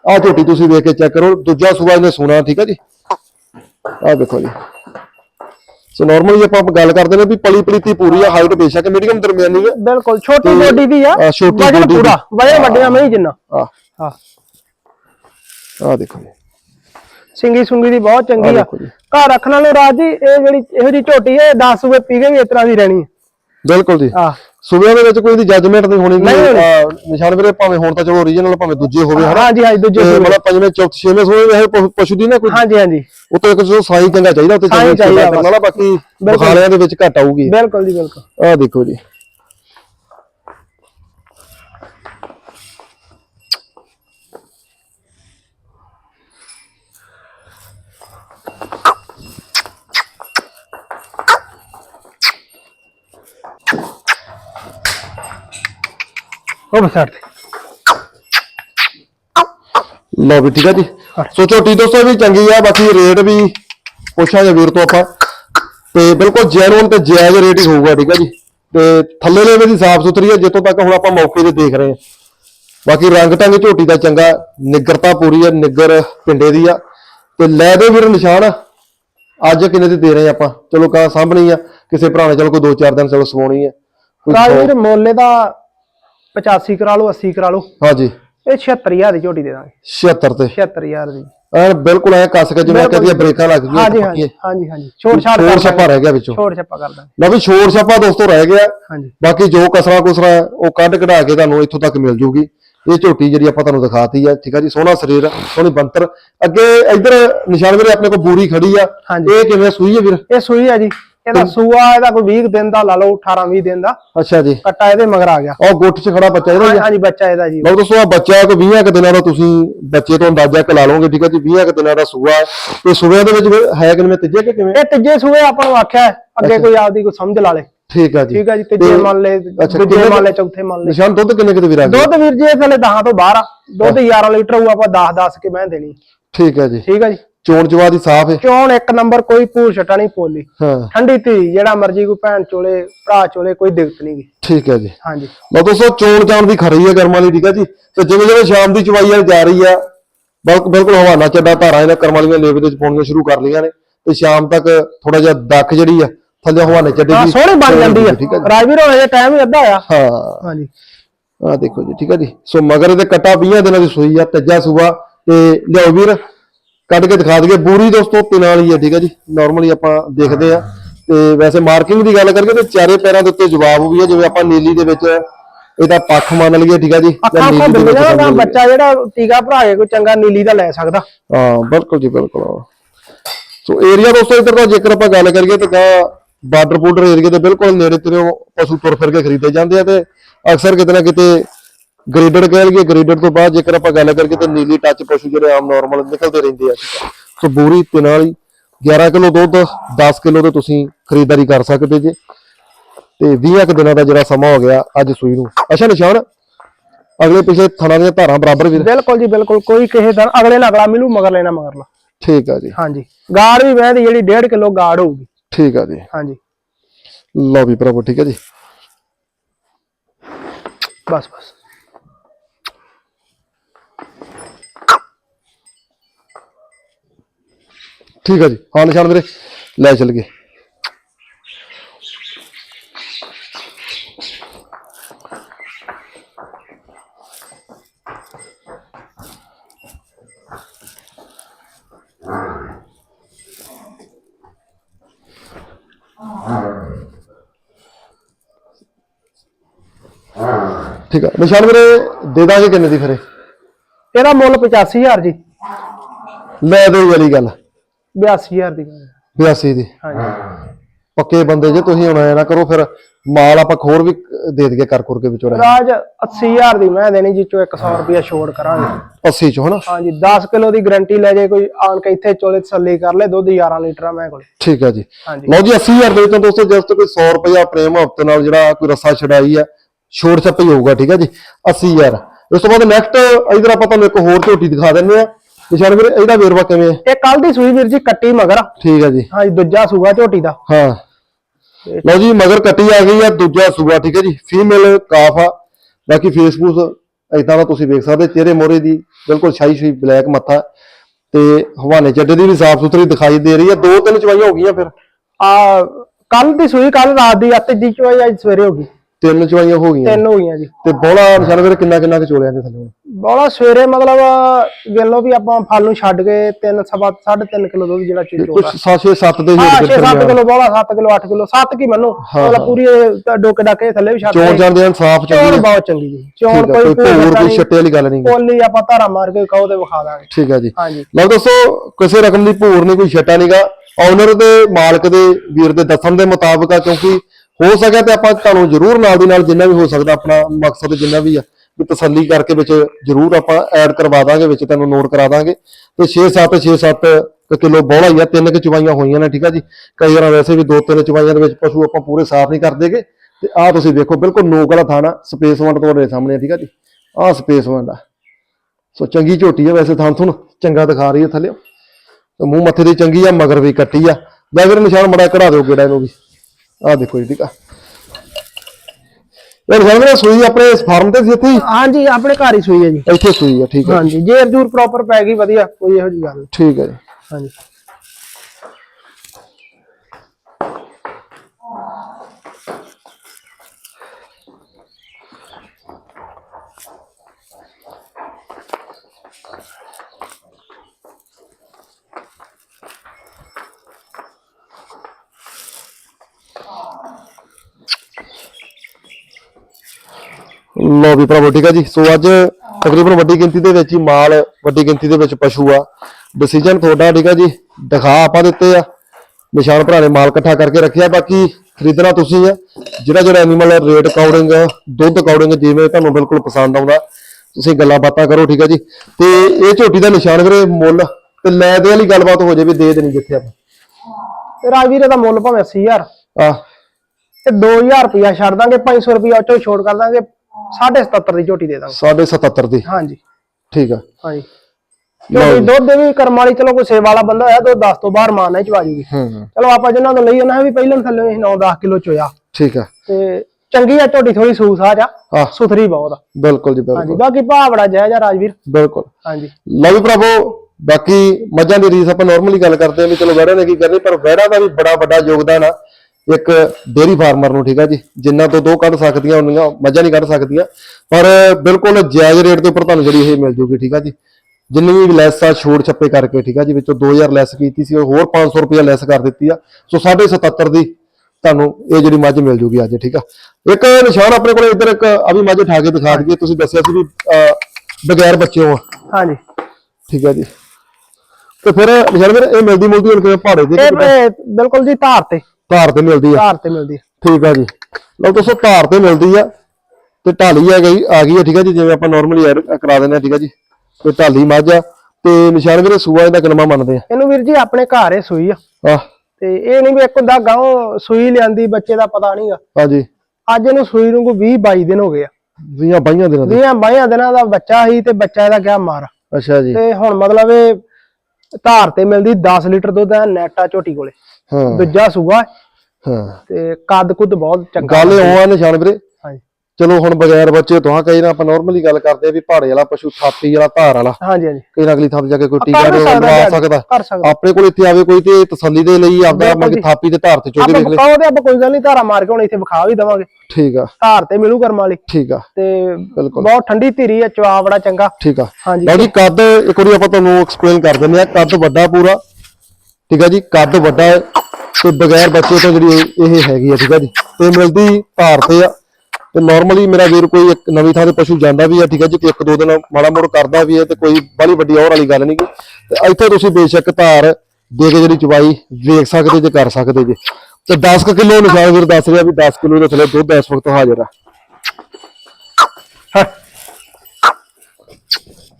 ਆਹ ਝੋਟੀ ਤੁਸੀਂ ਵੇਖ ਕੇ ਚੈੱਕ ਕਰੋ ਦੂਜਾ ਸੂਆ ਇਹਨੇ ਸੋਨਾ ਠੀਕ ਆ ਜੀ? ਆਹ ਦੇਖੋ ਜੀ। ਸੋ ਨਾਰਮਲੀ ਆਪਾਂ ਗੱਲ ਕਰਦੇ ਨੇ ਵੀ ਪਲੀ ਪਲੀਤੀ ਪੂਰੀ ਆ ਹਾਈਟ ਬੇਸ਼ੱਕ ਮੀਡੀਅਮ ਦਰਮਿਆਨੀ ਆ।
ਬਿਲਕੁਲ ਛੋਟੀ ਗੋਡੀ ਦੀ ਆ
ਛੋਟੀ ਦੀ।
ਪੂਰਾ ਵਜਨ ਵੱਡੀਆਂ ਨਹੀਂ ਜਿੰਨਾ।
ਆਹ।
ਹਾਂ।
ਆਹ ਦੇਖੋ ਜੀ।
ਸਿੰਗੀ ਸੁੰਗੀ ਦੀ ਬਹੁਤ ਚੰਗੀ ਆ। ਘਰ ਰੱਖਣ ਨਾਲੋਂ ਰਾਜ ਜੀ ਇਹ ਜਿਹੜੀ ਇਹੋ ਜੀ ਝੋਟੀ ਹੈ 10 ਸੂਏ ਪੀ ਕੇ ਵੀ ਇਸ ਤਰ੍ਹਾਂ ਦੀ ਰਹਿਣੀ
ਬਿਲਕੁਲ ਜੀ।
ਆ
ਸੂਬਿਆਂ ਦੇ ਵਿੱਚ ਕੋਈ ਦੀ ਜੱਜਮੈਂਟ ਨਹੀਂ ਹੋਣੀ। ਅਹ ਨਿਸ਼ਾਨ ਵੀਰੇ ਭਾਵੇਂ ਹੁਣ ਤਾਂ ਚਲੋ ਓਰੀਜਨਲ ਭਾਵੇਂ ਦੂਜੇ ਹੋਵੇ ਹਨਾ?
ਹਾਂਜੀ ਹਾਂਜੀ ਦੂਜੇ ਸੂਏ।
ਮਤਲਬ ਪੰਜਵੇਂ ਚੌਥੇ ਛੇਵੇਂ ਸੋਏ ਵੈਸੇ ਪਸ਼ੂ- ਦੀ ਨਾ ਕੋਈ?
ਹਾਂਜੀ ਹਾਂਜੀ।
ਉੱਤੇ ਇੱਕ ਜੋ ਸਾਈ ਚੰਗਾ ਚਾਹੀਦਾ ਉੱਤੇ
ਸਾਈ ਚਾਹੀਦਾ
ਬਾਕੀ ਬਖਾਲਿਆਂ ਦੇ ਵਿੱਚ ਘਟ ਆਊਗੀ।
ਬਿਲਕੁਲ ਜੀ ਬਿਲਕੁਲ।
ਆਹ ਦੇਖੋ ਜੀ।
ਉਹ ਬਸੜ
ਲਓ ਵੀ ਠੀਕ ਆ ਜੀ। ਸੋ ਝੋਟੀ ਦੋਸਤੋ ਵੀ ਚੰਗੀ ਆ ਬਾਕੀ ਰੇਟ ਵੀ ਪੁੱਛਾਂਗੇ ਵੀਰ ਤੋਂ ਆਪਾਂ। ਤੇ ਬਿਲਕੁਲ ਜੈਨੂਨ ਤੇ ਜਾਇਜ਼ ਰੇਟ ਹੀ ਹੋਊਗਾ ਠੀਕ ਆ ਜੀ। ਤੇ ਥੱਲੇ ਲੈਵੇ ਦੀ ਸਾਫ਼ ਸੁਥਰੀ ਆ ਜਿੱਥੋਂ ਤੱਕ ਹੁਣ ਆਪਾਂ ਮੌਕੇ ਤੇ ਦੇਖ ਰਹੇ ਹਾਂ ਬਾਕੀ ਰੰਗ ਟੰਗ ਝੋਟੀ ਦਾ ਚੰਗਾ ਨਿੱਗਰਤਾ ਪੂਰੀ ਆ ਨਿੱਗਰ ਪਿੰਡੇ ਦੀ ਆ। ਤੇ ਲੈ ਦੇ ਵੀਰ ਨਿਸ਼ਾਨ। ਅੱਜ ਕਿੰਨੇ ਦੀ ਦੇ ਰਹੇ ਆਪਾਂ? ਚਲੋ ਕਾ ਸਾਹਮਣੀ ਆ ਕਿਸੇ ਭਰਾ ਨੇ ਚਲੋ ਕੋਈ 2-4 ਦਿਨ ਚਲੋ ਸਵਾਉਣੀ ਆ। ਕੋਈ ਸੌ-
ਰਾਜਵੀਰ ਮੋਲੇ ਦਾ 85 ਕਰਾ ਲਓ 80 ਕਰਾ ਲਓ।
ਹਾਂਜੀ।
ਇਹ 76000 ਦੀ ਝੋਟੀ ਦੇ ਦਾਂਗੇ।
76 ਤੇ।
76000 ਦੀ।
ਐਨ ਬਿਲਕੁਲ ਐ ਕੱਸ ਕੇ ਜਿਵੇਂ ਕਹਦੀ ਬ੍ਰੇਕਾਂ ਲੱਗ ਗਈਆਂ
ਹਾਂਜੀ। ਹਾਂਜੀ ਹਾਂਜੀ ਹਾਂਜੀ। ਛੋੜ ਛਾੜ
ਛੋੜ ਛੱਪਾ ਰਹਿ ਗਿਆ ਵਿੱਚੋਂ।
ਛੋੜ ਛੱਪਾ ਕਰ ਦਾਂਗੇ
ਲਓ ਵੀ ਛੋੜ ਛੱਪਾ ਦੋਸਤੋ ਰਹਿ ਗਿਆ।
ਹਾਂਜੀ।
ਬਾਕੀ ਜੋ ਕਸਰਾ ਕੁਸਰਾ ਉਹ ਕੱਢ ਕਢਾ ਕੇ ਤੁਹਾਨੂੰ ਇੱਥੋਂ ਤੱਕ ਮਿਲ ਜੂਗੀ। ਇਹ ਝੋਟੀ ਜਿਹੜੀ ਆਪਾਂ ਤੁਹਾਨੂੰ ਦਿਖਾਤੀ ਆ ਠੀਕ ਆ ਜੀ ਸੋਹਣਾ ਸਰੀਰ ਸੋਹਣੀ ਬੰਤਰ ਅੱਗੇ ਇੱਧਰ ਨਿਸ਼ਾਨ ਵੀਰੇ ਆਪਣੇ ਕੋਲ ਬੂਰੀ ਖੜੀ ਆ। ਇਹ ਕਿਵੇਂ ਸੂਈ ਹੈ ਵੀਰ?
ਇਹ ਸੂਈ ਆ ਜੀ। ਇਹਦਾ ਸੂਆ ਇਹਦਾ ਕੋਈ 20 ਦਿਨ ਦਾ ਲਾ ਲਓ 18 20 ਦਿਨ ਦਾ।
ਅੱਛਾ ਜੀ।
ਕੱਟਾ ਇਹਦੇ ਮਗਰ ਆ ਗਿਆ।
ਉਹ ਗੁੱਟ 'ਚ ਖੜਾ ਬੱਚਾ ਇਹਦਾ ਹੀ
ਹਾਂਜੀ ਬੱਚਾ ਇਹਦਾ ਜੀ।
ਲਓ ਦੋਸਤੋ ਆ ਬੱਚਾ ਕੋ 20 ਕੁ ਦਿਨਾਂ ਦਾ ਤੁਸੀਂ ਬੱਚੇ ਤੋਂ ਅੰਦਾਜ਼ਾ ਕ ਲਾ ਲਓਗੇ ਠੀਕ ਆ ਜੀ? 20 ਕੁ ਦਿਨਾਂ ਦਾ ਸੂਆ ਹੈ। ਤੇ ਸੂਬਿਆਂ ਦੇ ਵਿੱਚ ਹੈ ਕਿਵੇਂ ਤੀਜੇ ਕਿ ਕਿਵੇਂ?
ਇਹ ਤੀਜੇ ਸੂਏ ਆਪਾਂ ਨੂੰ ਆਖਿਆ ਹੈ, ਅੱਗੇ ਕੋਈ ਆਪਦੀ ਕੋਈ ਸਮਝ ਲਾ ਲੇ।
ਠੀਕ ਆ ਜੀ।
ਠੀਕ ਆ ਜੀ ਤੀਜੇ ਮੰਨ ਲੈ ਦੂਜੇ ਮੰਨ ਲੈ ਚੌਥੇ ਮੰਨ ਲੈ।
ਨਿਸ਼ਾਨ ਦੁੱਧ ਕਿੰਨੇ ਕਿਤੇ ਵੀਰ
ਦੁੱਧ ਵੀਰ ਜੀ ਇਹ ਥਲੇ 10 ਤੋਂ ਬਾਹਰ ਆ ਦੁੱਧ 11 ਲੀਟਰ ਹੋਊ ਆਪਾਂ 10 10 ਕੇ ਮੈਂ ਦੇਣੀ।
ਠੀਕ ਆ ਜੀ।
ਠੀਕ ਆ ਜੀ।
ਚੋਣ ਚਵਾ ਦੀ ਸਾਫ਼ ਹੈ
ਚੋਣ ਇੱਕ ਨੰਬਰ ਕੋਈ ਪੂਰ ਛਟਾ ਨਹੀਂ ਪੋਲੀ
ਹਾਂ।
ਠੰਡੀ ਧੀ ਜਿਹੜਾ ਮਰਜ਼ੀ ਕੋਈ ਭੈਣ ਚੋਲੇ ਭਰਾ ਚੋਲੇ ਕੋਈ ਦਿੱਕਤ ਨਹੀਂ ਗੀ।
ਠੀਕ ਹੈ ਜੀ।
ਹਾਂਜੀ।
ਲਓ ਦੋਸਤੋ ਚੋਣ ਚਾਣ ਦੀ ਖਰੀ ਹੈ ਕਰਮਾਂ ਵਾਲੀ ਠੀਕ ਹੈ ਜੀ। ਤੇ ਜਿਵੇਂ ਜਿਵੇਂ ਸ਼ਾਮ ਦੀ ਚਵਾਈ ਆ ਜਾ ਰਹੀ ਆ ਬਿਲਕੁਲ ਬਿਲਕੁਲ ਹਵਾਨਾ ਚੱਡਾ ਧਾਰਾਂ ਇਹਨਾਂ ਕਰਮਾਂ ਵਾਲੀਆਂ ਲੇਵੇ ਦੇ ਵਿੱਚ ਪਾਉਣੀਆਂ ਸ਼ੁਰੂ ਕਰ ਲਈਆਂ ਨੇ। ਤੇ ਸ਼ਾਮ ਤੱਕ ਥੋੜਾ ਜਿਹਾ ਦੱਖ ਜਿਹੜੀ ਆ ਥੱਲੇ ਹਵਾਨੇ ਚੱਡੇ
ਹਾਂ
ਦੀ
ਸੋਹਣੀ ਬਣ ਜਾਂਦੀ ਆ। ਰਾਜਵੀਰ ਦੇ ਟਾਈਮ ਹੀ ਅੱਧਾ ਆ।
ਹਾਂ।
ਹਾਂਜੀ।
ਆ ਦੇਖੋ ਜੀ ਠੀਕ ਹੈ ਜੀ। ਸੋ ਮਗਰ ਇਹਦੇ ਕਟਾ 20 ਦਿਨਾਂ ਦੀ ਸੂਈ ਆ ਤੀਜਾ ਸੂਆ ਤੇ ਲਿਆਓ ਵੀਰ। ਕੱਢ ਕੇ ਦਿਖਾ ਦਈਏ। ਬੂਰੀ ਦੋਸਤੋ ਤਿੰਨ ਵਾਲੀ ਹੈ ਠੀਕ ਹੈ ਜੀ। ਨਾਰਮਲੀ ਆਪਾਂ ਦੇਖਦੇ ਆ ਤੇ ਵੈਸੇ ਮਾਰਕਿੰਗ ਦੀ ਗੱਲ ਕਰੀਏ ਤੇ ਚਾਰੇ ਪੈਰਾਂ ਦੇ ਉੱਤੇ ਜਵਾਬ ਵੀ ਹੈ। ਜਿਵੇਂ ਆਪਾਂ ਨੀਲੀ ਦੇ ਵਿੱਚ ਇਹਦਾ ਪੱਖ ਮੰਨ ਲਈਏ ਠੀਕ ਹੈ ਜੀ।
ਅੱਖਾਂ
ਨੀਲੀ
ਖੁੱਬ
ਦੇ।
ਬੱਚਾ ਜਿਹੜਾ ਟੀਕਾ ਭਰਾ ਕੇ ਕੋਈ ਚੰਗਾ ਨੀਲੀ ਦਾ ਲੈ ਸਕਦਾ।
ਹਾਂ ਬਿਲਕੁਲ ਜੀ ਬਿਲਕੁਲ। ਸੋ ਏਰੀਆ ਦੋਸਤੋ ਇੱਧਰ ਦਾ ਜੇਕਰ ਆਪਾਂ ਗੱਲ ਕਰੀਏ ਤਾਂ ਗਾ ਬਾਰਡਰ ਬੂਡਰ ਏਰੀਆ ਦੇ ਬਿਲਕੁਲ ਨੇੜੇ ਤੇੜੇ ਪਸ਼ੂ ਤੁਰ ਫਿਰ ਕੇ ਖਰੀਦੇ ਜਾਂਦੇ ਆ ਤੇ ਅਕਸਰ ਕਿਤੇ ਨਾ ਕਿਤੇ ਗ੍ਰੇਡਡ ਕਹਿ ਲਈਏ ਗ੍ਰੇਡਡ ਤੋਂ ਬਾਅਦ ਜੇਕਰ ਆਪਾਂ ਗੱਲ ਕਰੀਏ ਤਾਂ ਨੀਲੀ ਟੱਚ ਪਸ਼ੂ ਜਿਹੜੇ ਆਮ ਨਾਰਮਲ ਨਿਕਲਦੇ ਰਹਿੰਦੇ ਆ। ਸੋ ਬੂਰੀ ਤੇ ਨਾਲ ਹੀ 11 ਕਿਲੋ ਦੁੱਧ 10 ਕਿਲੋ ਦੇ ਤੁਸੀਂ ਖਰੀਦਦਾਰੀ ਕਰ ਸਕਦੇ ਜੇ। ਤੇ 20 ਕੁ ਦਿਨਾਂ ਦਾ ਜਿਹੜਾ ਸਮਾਂ ਹੋ ਗਿਆ ਅੱਜ ਸੂਈ ਨੂੰ। ਅੱਛਾ ਨਿਸ਼ਾਨ ਅਗਲੇ ਪਿਛਲੇ ਥਣਾ ਦੀਆਂ ਧਾਰਾਂ ਬਰਾਬਰ ਵੀਰ
ਬਿਲਕੁਲ ਜੀ ਬਿਲਕੁਲ ਕੋਈ ਕਿਸੇ ਦਾ ਅਗਲੇ ਨਾਲ ਅਗਲਾ ਮਿਲੂ ਮਗਰ ਲੈਣਾ ਮਗਰ ਲਾ।
ਠੀਕ ਆ ਜੀ।
ਹਾਂਜੀ। ਗਾੜ ਵੀ ਦੀ ਜਿਹੜੀ 1.5 ਕਿਲੋ ਗਾੜ ਹੋਊਗੀ।
ਠੀਕ ਆ ਜੀ।
ਹਾਂਜੀ।
ਲਓ ਵੀ ਭਰਾਵੋ ਠੀਕ ਆ ਜੀ।
ਬਸ ਬਸ।
ਠੀਕ ਆ ਜੀ ਹਾਂ ਨਿਸ਼ਾਨ ਵੀਰੇ ਲੈ ਚੱਲ ਗਏ। ਠੀਕ ਆ ਨਿਸ਼ਾਨ ਵੀਰੇ ਦੇ ਦਾਂਗੇ ਕਿੰਨੇ ਦੀ ਫਿਰ? ਇਹ?
ਇਹਦਾ ਮੁੱਲ 85000 ਜੀ।
ਲੈ ਦੋ ਵਾਲੀ ਗੱਲ।
82000 ਦੀ।
82 ਦੀ।
ਹਾਂਜੀ।
ਪੱਕੇ ਬੰਦੇ ਜੇ ਤੁਸੀਂ ਹੁਣ ਐ ਨਾ ਕਰੋ ਫਿਰ ਮਾਲ ਆਪਾਂ ਖੋਰ ਵੀ ਦੇ ਦਈਏ ਕਰ ਕਰ ਕੇ ਵਿਚੋਂ
ਰਾਜ 80000 ਦੀ ਮੈਂ ਦੇਣੀ ਜੀ ਚੋਂ 100 ਰੁਪਿਆ ਛੋੜ ਕਰਾਂਗੇ।
80 ਚੋਂ ਹਨਾ?
ਹਾਂਜੀ 10 ਕਿਲੋ ਦੀ ਗਾਰੰਟੀ ਲੈ ਜੇ ਕੋਈ ਆਣ ਕੇ ਇੱਥੇ ਚੋਲੇ ਤਸੱਲੀ ਕਰ ਲੈ ਦੁੱਧ 11 ਲੀਟਰ ਆ ਮੈਂ ਕੋਲ।
ਠੀਕ ਹੈ ਜੀ।
ਹਾਂਜੀ।
ਲਓ ਜੀ 80000 ਦੇ ਵਿੱਚੋਂ ਦੋਸਤੋ ਜਸਟ ਕੋਈ 100 ਰੁਪਇਆ ਪ੍ਰੇਮ ਹਫ਼ਤੇ ਨਾਲ ਜਿਹੜਾ ਕੋਈ ਰੱਸਾ ਛਡਾਈ ਆ ਛੋੜ ਛੱਪੀ ਹੋਊਗਾ ਠੀਕ ਹੈ ਜੀ। 80000 ਉਸ ਤੋਂ ਬਾਅਦ ਨੈਕਸਟ ਇਧਰ ਆਪਾਂ ਤੁਹਾਨੂੰ ਇੱਕ ਹੋਰ ਝੋਟੀ ਦਿਖਾ ਦਿੰਦੇ ਆ। ਨਿਸ਼ਾਨ ਵੀਰੇ ਇਹਦਾ ਵੇਰਵਾ ਕਿਵੇਂ ਹੈ
ਇਹ ਕੱਲ ਦੀ ਸੂਈ ਵੀਰ ਜੀ ਕੱਟੀ ਮਗਰ।
ਠੀਕ ਹੈ ਜੀ
ਹਾਂਜੀ ਦੂਜਾ ਸੂਗਾ ਝੋਟੀ ਦਾ।
ਹਾਂ। ਲਓ ਜੀ ਮਗਰ ਕੱਟੀ ਆ ਗਈ ਆ ਦੂਜਾ ਸੂਆ ਠੀਕ ਹੈ ਜੀ। ਫੀਮੇਲ ਕਾਫ ਆ। ਬਾਕੀ ਫੇਸਬੁੱਕ ਇਦਾਂ ਦਾ ਤੁਸੀਂ ਵੇਖ ਸਕਦੇ ਚਿਹਰੇ ਮੋਰੇ ਦੀ ਬਿਲਕੁਲ ਛਾਈ ਛੁਈ ਬਲੈਕ ਮੱਥਾ। ਤੇ ਹਵਾਨੇ ਚੱਡੇ ਦੀ ਵੀ ਸਾਫ਼ ਸੁਥਰੀ ਦਿਖਾਈ ਦੇ ਰਹੀ ਆ। ਦੋ ਤਿੰਨ ਚਵਾਈਆਂ ਹੋ ਗਈਆਂ ਫਿਰ।
ਆ ਕੱਲ ਦੀ ਸੂਈ ਕੱਲ ਰਾਤ ਦੀ ਅੱਤ ਦੀ ਚੋਈ ਅੱਜ ਸਵੇਰੇ ਹੋ ਗਈ।
ਤਿੰਨ ਚਵਾਈਆਂ ਹੋ ਗਈਆਂ।
ਤਿੰਨ ਹੋ ਗਈਆਂ ਜੀ।
ਤੇ ਬੋਲਾ ਨਿਸ਼ਾਨ ਵੀਰੇ ਕਿੰਨਾ ਕਿੰਨਾ ਕੁ ਚੋਲਿਆਂ ਦੇ ਥੱਲੇ?
ਬੋਲਾ ਸਵੇਰੇ ਮਤਲਬ ਲਓ ਵੀ ਆਪਾਂ ਫਲ ਨੂੰ ਛੱਡ ਕੇ 3 ਸਵਾ 3.5 ਕਿਲੋ ਦੁੱਧ ਜਿਹੜਾ ਚੀਜ਼
ਕੁਝ 6 7 ਦੇ
ਹਾਂ
ਹੀ
6-7 ਕਿਲੋ ਬੋਲਾ 7 ਕਿਲੋ 8 ਕਿਲੋ 7 ਕੀ ਮੰਨੋ? ਮਤਲਬ ਪੂਰੀ ਡੋਕੇ ਡਾਕੇ ਥੱਲੇ ਵੀ ਛੱਡ
ਚੋਣ ਜਾਂਦੇ ਹਨ ਸਾਫ਼
ਚੋਣ ਬਹੁਤ ਚੰਗੀ ਜੀ। ਚੋਣ ਕੋਈ
ਹੋਰ ਕੋਈ ਛੱਟੇ ਵਾਲੀ ਗੱਲ ਨਹੀਂ
ਕੋਲੀ ਆਪਾਂ ਧਾਰਾ ਮਾਰ ਕੇ ਕਹੋ ਤੇ ਵਿਖਾ ਦਾਂਗੇ।
ਠੀਕ ਹੈ ਜੀ। ਲਓ ਦੋਸਤੋ ਕਿਸੇ ਰਕਮ ਦੀ ਭੂਰ ਨਹੀਂ ਕੋਈ ਛੱਟਾ ਨਹੀਂਗਾ ਓਨਰ ਦੇ ਮਾਲਕ ਦੇ ਵੀਰ ਦੇ ਦੱਸਣ ਦੇ ਮੁਤਾਬਕ ਆ ਕਿਉਂਕਿ ਹੋ ਸਕਿਆ ਤੇ ਆਪਾਂ ਤੁਹਾਨੂੰ ਜ਼ਰੂਰ ਨਾਲ ਦੀ ਨਾਲ ਜਿੰਨਾ ਵੀ ਹੋ ਸਕਦਾ ਆਪਣਾ ਮਕਸਦ ਜਿੰਨਾ ਵੀ ਆ ਵੀ ਤਸੱਲੀ ਕਰਕੇ ਵਿੱਚ ਜ਼ਰੂਰ ਆਪਾਂ ਐਡ ਕਰਵਾ ਦਾਂਗੇ ਵਿੱਚ ਤੁਹਾਨੂੰ ਨੋਟ ਕਰਾ ਦਾਂਗੇ। ਤੇ 6-7 6-7 ਕਿਲੋ ਬੋਲਾ ਹੀ ਆ ਤਿੰਨ ਕੁ ਚਵਾਈਆਂ ਹੋਈਆਂ ਨੇ ਠੀਕ ਆ ਜੀ? ਕਈ ਵਾਰ ਵੈਸੇ ਵੀ ਦੋ ਤਿੰਨ ਚਵਾਈਆਂ ਦੇ ਵਿੱਚ ਪਸ਼ੂ ਆਪਾਂ ਪੂਰੇ ਸਾਫ਼ ਨਹੀਂ ਕਰਦੇਗੇ ਤੇ ਆਹ ਤੁਸੀਂ ਵੇਖੋ ਬਿਲਕੁਲ ਨੋਕ ਵਾਲਾ ਥਾਣਾ ਸਪੇਸ ਵੰਡ ਤੁਹਾਡੇ ਸਾਹਮਣੇ ਆ, ਠੀਕ ਆ ਜੀ? ਆਹ ਸਪੇਸ ਵੰਡ ਆ ਸੋ ਚੰਗੀ ਝੋਟੀ ਆ ਵੈਸੇ ਥਾਂ ਤੁਹਾਨੂੰ ਚੰਗਾ ਦਿਖਾ ਰਹੀ ਹੈ ਥੱਲੇ। ਮੂੰਹ ਮੱਥੇ ਦੀ ਚੰਗੀ ਆ ਮਗਰ ਵੀ ਕੱਟੀ ਆ। ਲੈ ਵੀਰ ਨਿਸ਼ਾਨ ਮੜਾ ਕਢਾ ਦਿਓ ਗੇੜਾ ਇਹਨੂੰ ਵੀ। ਆਹ ਦੇਖੋ ਜੀ ਠੀਕ ਆ। ਨਿਸ਼ਾਨ ਵੀਰੇ ਸੂਈ ਆਪਣੇ ਫਾਰਮ ਤੇ ਸੀ ਇੱਥੇ? ਹੀ?
ਹਾਂਜੀ ਆਪਣੇ ਘਰ ਹੀ ਸੂਈ ਹੈ ਜੀ।
ਇੱਥੇ ਸੂਈ ਆ ਠੀਕ ਆ।
ਹਾਂਜੀ ਜੇਰ ਜੂਰ ਪ੍ਰੋਪਰ ਪੈ ਗਈ ਵਧੀਆ ਕੋਈ ਇਹੋ ਜੀ ਗੱਲ ਨਹੀਂ
ਠੀਕ ਹੈ ਜੀ।
ਹਾਂਜੀ।
ਲੋ ਵੀ ਭਰਾਵੋ ਠੀਕ ਆ ਜੀ। ਸੋ ਅੱਜ ਤਕਰੀਬਨ ਵੱਡੀ ਗਿਣਤੀ ਦੇ ਵਿੱਚ ਹੀ ਮਾਲ ਵੱਡੀ ਗਿਣਤੀ ਦੇ ਵਿੱਚ ਪਸ਼ੂ ਆ। ਡਿਸੀਜਨ ਤੁਹਾਡਾ ਠੀਕ ਆ ਜੀ। ਦਿਖਾ ਆਪਾਂ ਦਿੱਤੇ ਆ। ਨਿਸ਼ਾਨ ਭਰਾ ਨੇ ਮਾਲ ਇਕੱਠਾ ਕਰਕੇ ਰੱਖਿਆ ਬਾਕੀ ਖਰੀਦਣਾ ਤੁਸੀਂ ਆ। ਜਿਹੜਾ ਜਿਹੜਾ ਐਨੀਮਲ ਰੇਟ ਅਕਾਊਂਡਿੰਗ ਦੁੱਧ ਅਕਾਊਂਡਿੰਗ ਜਿਵੇਂ ਤੁਹਾਨੂੰ ਬਿਲਕੁਲ ਪਸੰਦ ਆਉਂਦਾ ਤੁਸੀਂ ਗੱਲਾਂ ਬਾਤਾਂ ਕਰੋ ਠੀਕ ਆ ਜੀ। ਤੇ ਇਹ ਝੋਟੀ ਦਾ ਨਿਸ਼ਾਨ ਵੀਰੇ ਮੁੱਲ ਤੇ ਲੈ ਦੇ ਵਾਲੀ ਗੱਲਬਾਤ ਹੋ ਜਾਵੇ ਦੇ ਦੇਣੀ ਜਿੱਥੇ ਆਪਾਂ।
ਤੇ ਰਾਜਵੀਰ ਦਾ ਮੁੱਲ ਭਾਵੇਂ 80000
ਆ।
ਤੇ 2000 ਰੁਪਇਆ ਛੱਡ ਦਾਂਗੇ 500 ਰੁਪਇਆ ਉਹ ਚੋਂ ਛੋੜ ਕਰ ਦਾਂਗੇ। 77 ਦੀ ਝੋਟੀ ਦੇ ਦਾਂਗੇ।
77 ਦੀ?
ਹਾਂਜੀ।
ਠੀਕ ਆ।
ਹਾਂਜੀ। ਕਿਉਂਕਿ ਦੁੱਧ ਦੇ ਵੀ ਕਰਮ ਵਾਲੀ ਚਲੋ ਕੋਈ ਸੇਵਾ ਵਾਲਾ ਬੰਦਾ ਹੋਇਆ ਦੁੱਧ 10 ਤੋਂ ਬਾਹਰ ਮਾਰਨਾ ਹੀ ਚਵਾ ਜੂਗੀ।
ਹੂੰ
ਚਲੋ ਆਪਾਂ ਜਿਨ੍ਹਾਂ ਤੋਂ ਲਈ ਉਹਨਾਂ ਵੀ ਪਹਿਲਾਂ ਥੱਲੇ 9-10 ਕਿਲੋ ਚੋਇਆ।
ਠੀਕ ਆ।
ਤੇ ਚੰਗੀ ਆ ਝੋਟੀ ਥੋੜੀ ਸੂਸਾਜ ਆ
ਆ
ਸੁਥਰੀ ਬਹੁਤ ਆ।
ਬਿਲਕੁਲ ਜੀ
ਹਾਂਜੀ
ਬਿਲਕੁਲ।
ਬਾਕੀ ਭਾਅ ਬੜਾ ਜਾਇਜ਼ ਆ ਰਾਜਵੀਰ।
ਬਿਲਕੁਲ।
ਹਾਂਜੀ।
ਲਓ ਵੀ ਭਰਾਵੋ ਬਾਕੀ ਮੱਝਾਂ ਦੀ ਰੀਸ ਆਪਾਂ ਨਾਰਮਲੀ ਗੱਲ ਕਰਦੇ ਆ ਵੀ ਚਲੋ ਵਹਿੜਾਂ ਨੇ ਕੀ ਕਰਨੀ ਪਰ ਵਹਿੜਾਂ ਦਾ ਵੀ ਬੜਾ ਵੱਡਾ ਯੋਗਦਾਨ ਆ। ਇੱਕ ਡੇਰੀ ਫਾਰਮਰ ਨੂੰ ਠੀਕ ਆ ਜੀ ਜਿੰਨਾ ਤੋਂ ਦੋ ਕੱਢ ਸਕਦੀਆਂ ਉਹਨੀਆਂ ਮੱਝਾਂ ਨਹੀਂ ਕੱਢ ਸਕਦੀਆਂ ਪਰ ਬਿਲਕੁਲ ਜਾਇਜ਼ ਰੇਟ ਦੇ ਉੱਪਰ ਤੁਹਾਨੂੰ ਜਿਹੜੀ ਇਹ ਮਿਲ ਜੂਗੀ ਠੀਕ ਆ ਜੀ। ਜਿੰਨੀ ਵੀ ਲੈਸ ਆ ਛੋੜ ਛੱਪੇ ਕਰਕੇ ਠੀਕ ਆ ਜੀ ਵਿੱਚੋਂ 2000 ਲੈਸ ਕੀਤੀ ਸੀ ਹੋਰ 500 ਰੁਪਏ ਲੈਸ ਕਰ ਦਿੱਤੀ ਆ। ਸੋ 77 ਦੀ ਤੁਹਾਨੂੰ ਇਹ ਜਿਹੜੀ ਮੱਝ ਮਿਲ ਜੂਗੀ ਅੱਜ ਠੀਕ ਆ। ਇੱਕ ਨਿਸ਼ਾਨ ਆਪਣੇ ਕੋਲ ਇੱਧਰ ਇੱਕ ਆ ਵੀ ਮੱਝ ਠਾ ਕੇ ਦਿਖਾ ਦਈਏ ਤੁਸੀਂ ਦੱਸਿਆ ਸੀ ਵੀ ਬਗੈਰ ਬੱਚਿਓ ਆ।
ਹਾਂਜੀ।
ਠੀਕ ਹੈ ਜੀ। ਤੇ ਫਿਰ ਨਿਸ਼ਾਨ ਵੀਰ ਇਹ ਮਿਲਦੀ ਮੁਲਦੀ ਹੁਣ ਕਿਵੇਂ ਪਹਾੜੇ ਦੇ
ਬਿਲਕੁਲ ਜੀ ਧਾਰ ਤੇ।
ਧਾਰ ਤੇ ਮਿਲਦੀ ਆ।
ਧਾਰ ਤੇ ਮਿਲਦੀ ਆ।
ਠੀਕ ਆ ਜੀ। ਲਓ ਦੋਸਤੋ ਧਾਰ ਤੇ ਮਿਲਦੀ ਆ ਤੇ ਢਾਲੀ ਆ ਗਈ ਆ ਗਈ ਠੀਕ ਹੈ ਜੀ ਜਿਵੇਂ ਆਪਾਂ ਨਾਰਮਲੀ ਐਡ ਕਰਾ ਦਿੰਦੇ ਆ ਠੀਕ ਹੈ ਜੀ। ਤੇ ਢਾਲੀ ਮੱਝ ਆ। ਤੇ ਨਿਸ਼ਾਨ ਵੀਰੇ ਸੂਆ ਇਹਦਾ ਕਿੰਨਾ ਮੰਨਦੇ ਆ?
ਇਹਨੂੰ ਵੀਰ ਜੀ ਆਪਣੇ ਘਰ ਹੀ ਸੂਈ ਆ।
ਆਹ।
ਤੇ ਇਹ ਨਹੀਂ ਵੀ ਇੱਕ ਹੁੰਦਾ ਗਾਂ ਸੂਈ ਲਿਆਂਦੀ ਬੱਚੇ ਦਾ ਪਤਾ ਨਹੀਂਗਾ
ਹਾਂਜੀ
ਅੱਜ ਇਹਨੂੰ ਸੂਈ ਨੂੰ ਕੋਈ 20 22 ਦਿਨ ਹੋ ਗਏ ਆ।
ਵੀਆਂ ਬਾਈਆਂ ਦਿਨਾਂ ਦੇ।
ਵੀਹਾਂ ਬਾਈਆਂ ਦਿਨਾਂ ਦਾ ਬੱਚਾ ਸੀ ਤੇ ਬੱਚਾ ਇਹਦਾ ਗਿਆ ਮਾਰ।
ਅੱਛਾ ਜੀ।
ਤੇ ਹੁਣ ਮਤਲਬ ਇਹ ਧਾਰ ਤੇ ਮਿਲਦੀ 10 ਲੀਟਰ ਦੁੱਧ ਹੈ ਨੈਟਾ ਝੋਟੀ ਕੋਲੇ।
ਹਾਂ।
ਦੂਜਾ ਸੂਆ
ਹਾਂ।
ਤੇ ਕੱਦ ਕੁੱਦ ਬਹੁਤ ਚੰਗਾ
ਗੱਲ ਇਹ ਆ ਨਿਸ਼ਾਨ ਵੀਰੇ।
ਹਾਂਜੀ।
ਚਲੋ ਹੁਣ ਬਗੈਰ ਬੱਚੇ ਤੋਂ ਕਈ ਨਾ ਆਪਾਂ ਨਾਰਮਲੀ ਗੱਲ ਕਰਦੇ ਆ ਵੀ ਪਹਾੜੇ ਵਾਲਾ ਪਸ਼ੂ ਥਾਪੀ ਵਾਲਾ ਧਾਰ ਵਾਲਾ।
ਹਾਂਜੀ ਹਾਂਜੀ।
ਕਈ ਨਾ ਅਗਲੀ ਥਾਂ ਤੇ ਜਾ ਕੇ ਕੋਈ ਟੀਕਾ ਲਵਾ
ਸਕਦਾ।
ਆਪਣੇ ਕੋਲ ਇੱਥੇ ਆਵੇ ਕੋਈ ਤੇ ਤਸੱਲੀ ਦੇ ਲਈ ਆਪਦਾ ਮਤਲਬ। ਥਾਪੀ ਤੇ ਧਾਰ ਤੇ
ਆਪਾਂ
ਦੇਖ ਲੈ
ਤੇ ਆਪਾਂ ਕੋਈ ਗੱਲ ਨਹੀਂ ਧਾਰਾ ਮਾਰ ਕੇ ਹੁਣ ਇੱਥੇ ਵਿਖਾ ਵੀ ਦਵਾਂਗੇ।
ਠੀਕ ਆ।
ਧਾਰ ਤੇ ਮਿਲੂ ਕਰਮ ਵਾਲੀ।
ਠੀਕ ਆ।
ਤੇ
ਬਿਲਕੁਲ।
ਬਹੁਤ ਠੰਡੀ ਧੀਰੀ ਹੈ ਚਵਾ ਬੜਾ ਚੰਗਾ।
ਠੀਕ ਆ।
ਹਾਂਜੀ।
ਲਓ ਜੀ ਕੱਦ ਇੱਕ ਵਾਰੀ ਆਪਾਂ ਤੁਹਾਨੂੰ ਐਕਸਪਲੇਨ ਕਰ ਦਿੰਦੇ ਆ ਕੱਦ ਵੱਡਾ ਪੂਰਾ। ਠੀਕ ਆ ਜੀ ਕੱਦ ਵੱਡਾ ਹੈ। ਤੇ ਬਗੈਰ ਬੱਚੇ ਤੋਂ ਜਿਹੜੀ ਇਹ ਹੈਗੀ ਆ, ਠੀਕ ਆ ਜੀ। ਤੇ ਮਿਲਦੀ ਧਾਰ ਤੇ ਆ। ਤੇ ਨਾਰਮਲੀ ਮੇਰਾ ਵੀਰ ਕੋਈ ਇੱਕ ਨਵੀਂ ਥਾਂ ਤੇ ਪਸ਼ੂ ਜਾਂਦਾ ਵੀ ਆ, ਠੀਕ ਆ ਜੀ ਇੱਕ ਦੋ ਦਿਨ ਮਾੜਾ ਮੋੜ ਕਰਦਾ ਵੀ ਹੈ ਤੇ ਕੋਈ ਬਾਲੀ ਵੱਡੀ ਔਰ ਵਾਲੀ ਗੱਲ ਨਹੀਂ ਗੀ। ਤੇ ਇੱਥੇ ਤੁਸੀਂ ਬੇਸ਼ੱਕ ਧਾਰ ਦੇ ਕੇ ਜਿਹੜੀ ਚਵਾਈ ਵੇਖ ਸਕਦੇ ਜੇ, ਕਰ ਸਕਦੇ ਜੇ। ਤੇ 10 ਕਿਲੋ ਨਿਸ਼ਾਨ ਵੀਰ ਦੱਸ ਰਿਹਾ ਵੀ 10 ਕਿਲੋ ਦੇ ਥੱਲੇ ਦੁੱਧ ਇਸ ਵਕਤ ਹਾਜ਼ਰ ਆ।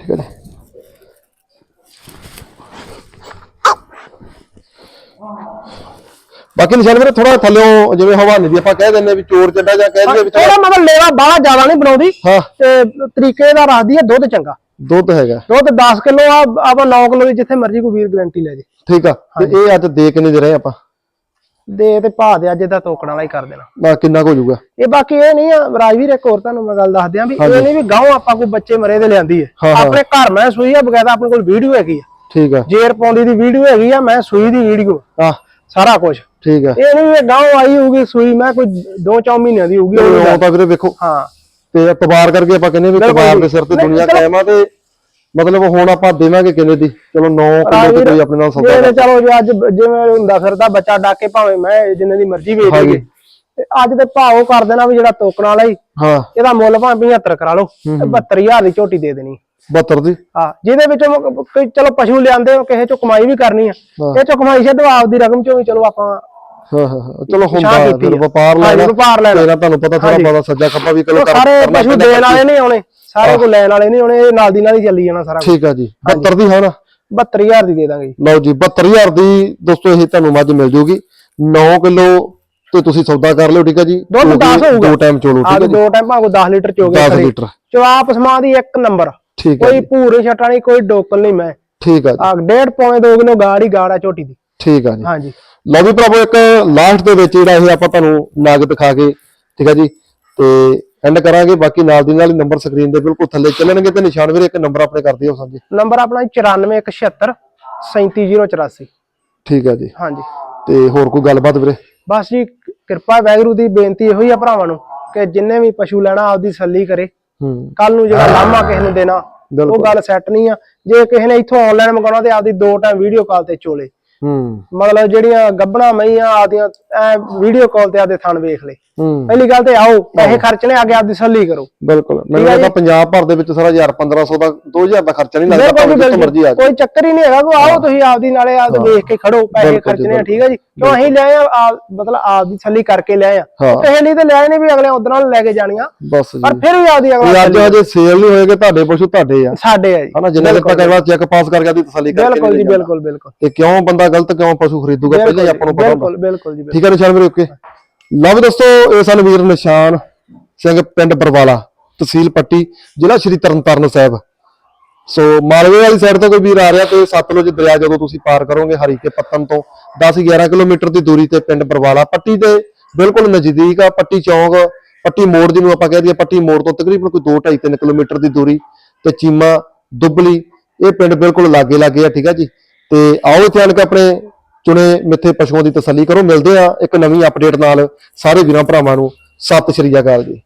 ਠੀਕ ਹੈ ਬਾਕੀ ਨਿਸ਼ਾਨ ਵੀਰੇ ਥੋੜਾ ਥੱਲਿਓ ਜਿਵੇਂ ਹਵਾਨੇ ਦੀ ਆਪਾਂ ਕਹਿ ਆ ਵੀ ਚੋਰ ਚੱਡਾ ਜਾਂ ਕਹਿ ਦਈਏ ਵੀ
ਥੋੜਾ ਮਤਲਬ ਲੇਵਾ ਬਾਹਲਾ ਜ਼ਿਆਦਾ ਨਹੀਂ ਬਣਾਉਂਦੀ।
ਹਾਂ।
ਤੇ ਤਰੀਕੇ ਦਾ ਰੱਖਦੀ ਹੈ ਦੁੱਧ ਚੰਗਾ।
ਦੁੱਧ ਹੈਗਾ।
ਦੁੱਧ 10 ਕਿਲੋ ਆ ਆਪਾਂ 9 ਕਿਲੋ ਦੀ ਜਿੱਥੇ ਮਰਜ਼ੀ ਕੋਈ ਵੀਰ ਗਾਰੰਟੀ ਲੈ ਜੇ।
ਠੀਕ ਆ। ਤੇ ਇਹ ਅੱਜ ਦੇ ਕਿੰਨੇ ਦੇ ਰਹੇ ਆਪਾਂ?
ਦੇ ਤੇ ਭਾ ਦੇ ਅੱਜ ਦਾ ਤੋਕਣ ਵਾਲਾ ਹੀ ਕਰ ਦੇਣਾ।
ਬਾ ਕਿੰਨਾ ਕੁ ਹੋ ਜਾਊਗਾ?
ਇਹ ਬਾਕੀ ਇਹ ਨਹੀਂ ਆ ਰਾਜਵੀਰ ਇੱਕ ਹੋਰ ਤੁਹਾਨੂੰ ਮੈਂ ਗੱਲ ਦੱਸ ਦਿਆਂ ਵੀ ਇਹ ਨਹੀਂ ਵੀ ਗਾਉਂ ਆਪਾਂ ਕੋਈ ਬੱਚੇ ਮਰੇ ਦੇ ਲਿਆਂਦੀ ਹੈ।
ਹਾਂ, ਹਾਂ।
ਆਪਣੇ ਘਰ ਮੈਂ ਸੂਈ ਆ ਬਕਾਇਦਾ ਆਪਣੇ ਕੋਲ ਵੀਡੀਓ ਹੈਗੀ ਆ।
ਠੀਕ ਆ।
ਜੇਰ ਪਾਉਂਦੀ ਦੀ ਵੀਡੀਓ ਹੈਗੀ ਆ ਮੈਂ ਸੂਈ ਦੀ ਵੀਡੀਓ।
ਆ
ਸਾਰਾ ਕੁਝ
ਠੀਕ ਆ
ਇਹ ਨਹੀਂ ਵੀ ਗਾਉਂ ਆਈ ਹੋਊਗੀ ਸੂਈ ਮੈਂ ਕੋਈ 2-4 ਮਹੀਨਿਆਂ ਦੀ ਹੋਊਗੀ ਉਹ
ਤਾਂ ਵੀਰੇ ਵੇਖੋ
ਹਾਂ।
ਤੇ ਤਬਾਰ ਕਰਕੇ ਆਪਾਂ ਕਹਿੰਦੇ ਵੀ
ਬਿਲਕੁਲ
ਤਬਾਰ
ਜੀ।
ਦੇ ਸਿਰ ਤੇ
ਨਹੀਂ,
ਦੁਨੀਆ। ਕਾਇਮ ਆ ਤੇ ਮਤਲਬ ਹੁਣ ਆਪਾਂ ਦੇਵਾਂਗੇ ਕਿੰਨੇ ਦੀ? ਚਲੋ 9 ਕਿਲੋ ਤੇ ਕੋਈ ਆਪਣੇ ਨਾਲ ਸੌਦਾ
ਜੇ ਚਲੋ ਜੇ ਅੱਜ ਜਿਵੇਂ ਹੁੰਦਾ ਫਿਰਦਾ ਬੱਚਾ ਡਾਕੇ ਭਾਵੇਂ ਮੈਂ ਜਿੰਨੇ ਦੀ ਮਰਜ਼ੀ ਵੇਚ। ਲਈਏ ਤੇ ਅੱਜ ਤੇ ਭਾਅ ਉਹ ਕਰ ਦੇਣਾ ਵੀ ਜਿਹੜਾ ਤੋਕਣ ਵਾਲਾ ਹੀ
ਹਾਂ।
ਇਹਦਾ ਮੁੱਲ ਭਾਵੇਂ 75 ਕਰਾ ਲਓ ਤੇ 72000 ਦੀ ਝੋਟੀ ਦੇ ਦੇਣੀ।
72 ਦੀ?
ਹਾਂ ਜਿਹਦੇ ਵਿੱਚੋਂ ਕੋਈ ਚਲੋ ਪਸ਼ੂ ਲਿਆਂਦੇ ਹੋ ਕਿਸੇ ਚੋਂ ਕਮਾਈ ਵੀ ਕਰਨੀ ਆ।
ਹਾਂ।
ਇਹ ਚੋਂ ਕਮਾਈ ਛੱਡੋ ਆਪਦੀ ਰਕਮ ਚੋਂ ਵੀ ਚਲੋ ਆਪਾਂ
ਹਾਂ ਹਾਂ ਹਾਂ। ਚਲੋ ਹੁੰਦਾ ਫਿਰ। ਵਪਾਰ ਲੈਣਾ
ਵਪਾਰ ਲੈਣਾ।
ਤੇਰਾ ਤੁਹਾਨੂੰ ਪਤਾ ਥੋੜਾ। ਬਹੁਤਾ ਸੱਜਾ ਖੱਬਾ ਵੀ ਚਲੋ
ਸਾਰੇ ਪਸ਼ੂ ਦੇਣ ਵਾਲੇ ਨਹੀਂ ਆਉਣੇ। ਸਾਰੇ ਕੋ ਲੈਣ ਵਾਲੇ ਨਹੀਂ ਆਉਣੇ ਇਹ ਨਾਲ ਦੀ ਨਾਲ ਹੀ ਚੱਲੀ ਜਾਣਾ ਸਾਰਾ
ਠੀਕ ਆ ਜੀ। 72 ਦੀ ਹੈ ਨਾ
72000 ਦੀ ਦੇ ਦਾਂਗੇ
ਲਓ ਜੀ 72000 ਦੀ ਦੋਸਤੋ ਇਹ ਤੁਹਾਨੂੰ ਮੱਝ ਮਿਲ ਜੂਗੀ। 9 ਕਿਲੋ ਤੇ ਤੁਸੀਂ ਸੌਦਾ ਕਰ ਲਿਓ ਠੀਕ ਆ ਜੀ।
ਦੁੱਧ
ਦੋ-
10 ਹੋਊਗਾ।
ਦੋ ਟਾਈਮ ਚੋਲੋ ਠੀਕ ਆ ਜੀ।
ਦੋ ਟਾਈਮ ਭਾਵੇਂ 10 ਲੀਟਰ ਚੋ ਗਿਆ
10 ਲੀਟਰ।
ਚਵਾਪ ਸਮਾਂ ਦੀ ਇੱਕ ਨੰਬਰ।
ਠੀਕ ਆ
ਕੋਈ ਭੂਰੇ ਛਟਾ ਨਹੀਂ ਕੋਈ ਡੋਕਲ ਨਹੀਂ ਮੈਂ।
ਠੀਕ ਜੀ।
ਆ ਡੇਢ ਪੌਣੇ 2 ਕਿਲੋ ਗਾੜ ਹੀ ਗਾੜ ਝੋਟੀ ਦੀ।
ਠੀਕ ਆ ਜੀ।
ਹਾਂਜੀ।
ਲਓ ਵੀ ਭਰਾਵੋ ਇੱਕ ਲਾਸਟ ਦੇ ਵਿੱਚ ਜਿਹੜਾ ਇਹ ਆਪਾਂ ਤੁਹਾਨੂੰ ਨਗ ਦਿਖਾ ਕੇ ਠੀਕ ਆ ਜੀ। ਤੇ ਐਂਡ ਕਰਾਂਗੇ ਬਾਕੀ ਨਾਲ ਦੀ ਨਾਲ ਹੀ ਨੰਬਰ ਸਕਰੀਨ ਦੇ ਬਿਲਕੁਲ ਥੱਲੇ ਚੱਲਣਗੇ ਤੇ ਨਿਸ਼ਾਨ ਵੀਰੇ ਇੱਕ ਨੰਬਰ ਆਪਣੇ ਕਰ ਦਿਓ ਸਾਂਝੇ।
ਨੰਬਰ ਆਪਣਾ 94176 37084
ਠੀਕ ਆ ਜੀ।
ਹਾਂਜੀ।
ਤੇ ਹੋਰ ਕੋਈ ਗੱਲਬਾਤ ਵੀਰੇ?
ਬਸ ਜੀ ਕਿਰਪਾ ਵੈਗਰੂ ਦੀ ਬੇਨਤੀ ਇਹੋ ਹੀ ਆ ਭਰਾਵਾਂ ਨੂੰ ਕਿ ਜਿੰਨੇ ਵੀ ਪਸ਼ੂ ਲੈਣਾ ਆਪਦੀ ਸੱਲੀ ਕਰੇ।
ਹੂੰ
ਕੱਲ ਨੂੰ ਜਿਹੜਾ ਲਾਮਾ ਕਿਸੇ ਨੂੰ ਦੇਣਾ ਉਹ। ਗੱਲ ਸੈੱਟ ਨਹੀਂ ਆ। ਜੇ ਕਿਸੇ ਨੇ ਇੱਥੋਂ ਆਨਲਾਈਨ ਮੰਗਾਉਣਾ ਤੇ ਆਪਦੀ ਦੋ ਟਾਈਮ ਵੀਡੀਓ ਕਾਲ ਤੇ ਚੋਲੇ।
ਹੂੰ।
ਮਤਲਬ ਜਿਹੜੀਆਂ ਗੱਬਣਾ ਮਈਆਂ ਆਪਦੀਆਂ ਐ ਵੀਡੀਓ ਕਾਲ ਤੇ ਆਪਦੇ ਥਣ ਵੇਖ ਲੈ। ਪਹਿਲੀ ਗੱਲ ਤੇ ਆਓ ਪੈਸੇ ਖਰਚਣੇ ਆ ਕੇ ਆਪਦੀ ਸੱਲੀ ਕਰੋ।
ਬਿਲਕੁਲ। ਮੈਨੂੰ ਲੱਗਦਾ ਪੰਜਾਬ ਭਰ ਦੇ ਵਿੱਚ ਸਾਰਾ 1000 1500 ਦਾ 2000 ਦਾ ਖਰਚਾ ਨਹੀਂ ਲੱਗਦਾ ਮਰਜ਼ੀ ਆ।
ਕੋਈ ਚੱਕਰ ਹੀ ਨਹੀਂ ਹੈਗਾ ਕੋਈ ਆਓ ਤੁਸੀਂ ਆਪਦੀ ਨਾਲੇ ਆਪ ਵੇਖ ਕੇ ਖੜੋ ਪੈਸੇ ਖਰਚਣੇ ਆ ਠੀਕ ਹੈ ਜੀ? ਕਿਉਂ ਅਸੀਂ ਲਿਆਏ ਆ ਮਤਲਬ ਆਪਦੀ ਸੱਲੀ ਕਰਕੇ ਲਿਆਏ ਆ। ਕਿਸੇ ਲਈ ਤੇ ਲਿਆਏ ਨੇ ਵੀ ਅਗਲੇ ਉਧਰ ਨਾਲ ਲੈ ਕੇ ਜਾਣੀਆਂ।
ਬਸ ਜੀ।
ਪਰ ਫਿਰ ਵੀ ਆਪਦੀ ਅਗਲਾ
ਅੱਜ ਅਜੇ ਸੇਲ ਨਹੀਂ ਹੋਏਗੇ ਤੁਹਾਡੇ ਪਸ਼ੂ ਤੁਹਾਡੇ ਆ।
ਸਾਡੇ ਆ ਜੀ।
ਹਨਾ ਜਿੰਨੇ ਦੇ ਆਪਾਂ ਕਰਵਾ ਚੈੱਕ ਪਾਸ ਕਰਕੇ ਆਦੀ ਤਸੱਲੀ ਕਰਕੇ
ਬਿਲਕੁਲ ਜੀ
ਨਹੀਂ
ਬਿਲਕੁਲ ਬਿਲਕੁਲ।
ਤੇ ਕਿਉਂ ਬੰਦਾ ਗਲਤ ਕਿਉਂ ਪਸ਼ੂ ਖਰੀਦੂਗਾ? ਪਹਿਲਾਂ ਹੀ ਆਪਾਂ ਨੂੰ ਪਤਾ
ਬਿਲਕੁਲ ਬਿਲਕੁਲ ਜੀ।
ਠੀਕ ਹੈ ਨਿਸ਼ਾਨ ਵੀਰੇ ਓਕੇ ਲਓ ਦੋਸਤੋ, ਇਹ ਸਨ ਵੀਰ ਨਿਸ਼ਾਨ ਸਿੰਘ ਪਿੰਡ ਬਰਵਾਲਾ, ਤਹਿਸੀਲ ਪੱਟੀ, ਜ਼ਿਲ੍ਹਾ ਸ਼੍ਰੀ ਤਰਨਤਾਰਨ ਸਾਹਿਬ। ਸੋ ਮਾਲਵੇ ਵਾਲੀ ਸਾਈਡ ਤੋਂ ਕੋਈ ਵੀਰ ਆ ਰਿਹਾ ਤੇ ਸਤਲੁਜ ਦਰਿਆ ਜਦੋਂ ਤੁਸੀਂ ਪਾਰ ਕਰੋਗੇ ਹਰੀਕੇ ਪੱਤਨ ਤੋਂ 10-11 ਕਿਲੋਮੀਟਰ ਦੀ ਦੂਰੀ ਤੇ ਪਿੰਡ ਬਰਵਾਲਾ। ਪੱਟੀ ਦੇ ਬਿਲਕੁਲ ਨਜ਼ਦੀਕ ਆ, ਪੱਟੀ ਚੌਂਕ, ਪੱਟੀ ਮੋੜ ਜਿਹਨੂੰ ਆਪਾਂ ਕਹਿ ਦਈਏ, ਪੱਟੀ ਮੋੜ ਤੋਂ ਤਕਰੀਬਨ ਕੋਈ 2-2.5-3 ਕਿਲੋਮੀਟਰ ਦੀ ਦੂਰੀ ਤੇ ਚੀਮਾ ਦੁੱਬਲੀ, ਇਹ ਪਿੰਡ ਬਿਲਕੁਲ ਲਾਗੇ ਲਾਗੇ ਆ, ਠੀਕ ਆ ਜੀ। ਤੇ ਆਓ ਇੱਥੇ ਆਣ ਕੇ ਆਪਣੇ ਚੁਣੇ ਮਿੱਥੇ ਪਸ਼ੂਆਂ ਦੀ ਤਸੱਲੀ ਕਰੋ, ਮਿਲਦੇ ਆ ਇੱਕ ਨਵੀਂ ਅਪਡੇਟ ਨਾਲ ਸਾਰੇ ਵੀਰਾਂ ਭਰਾਵਾਂ ਨੂੰ। ਸਤਿ ਸ਼੍ਰੀ ਅਕਾਲ ਜੀ।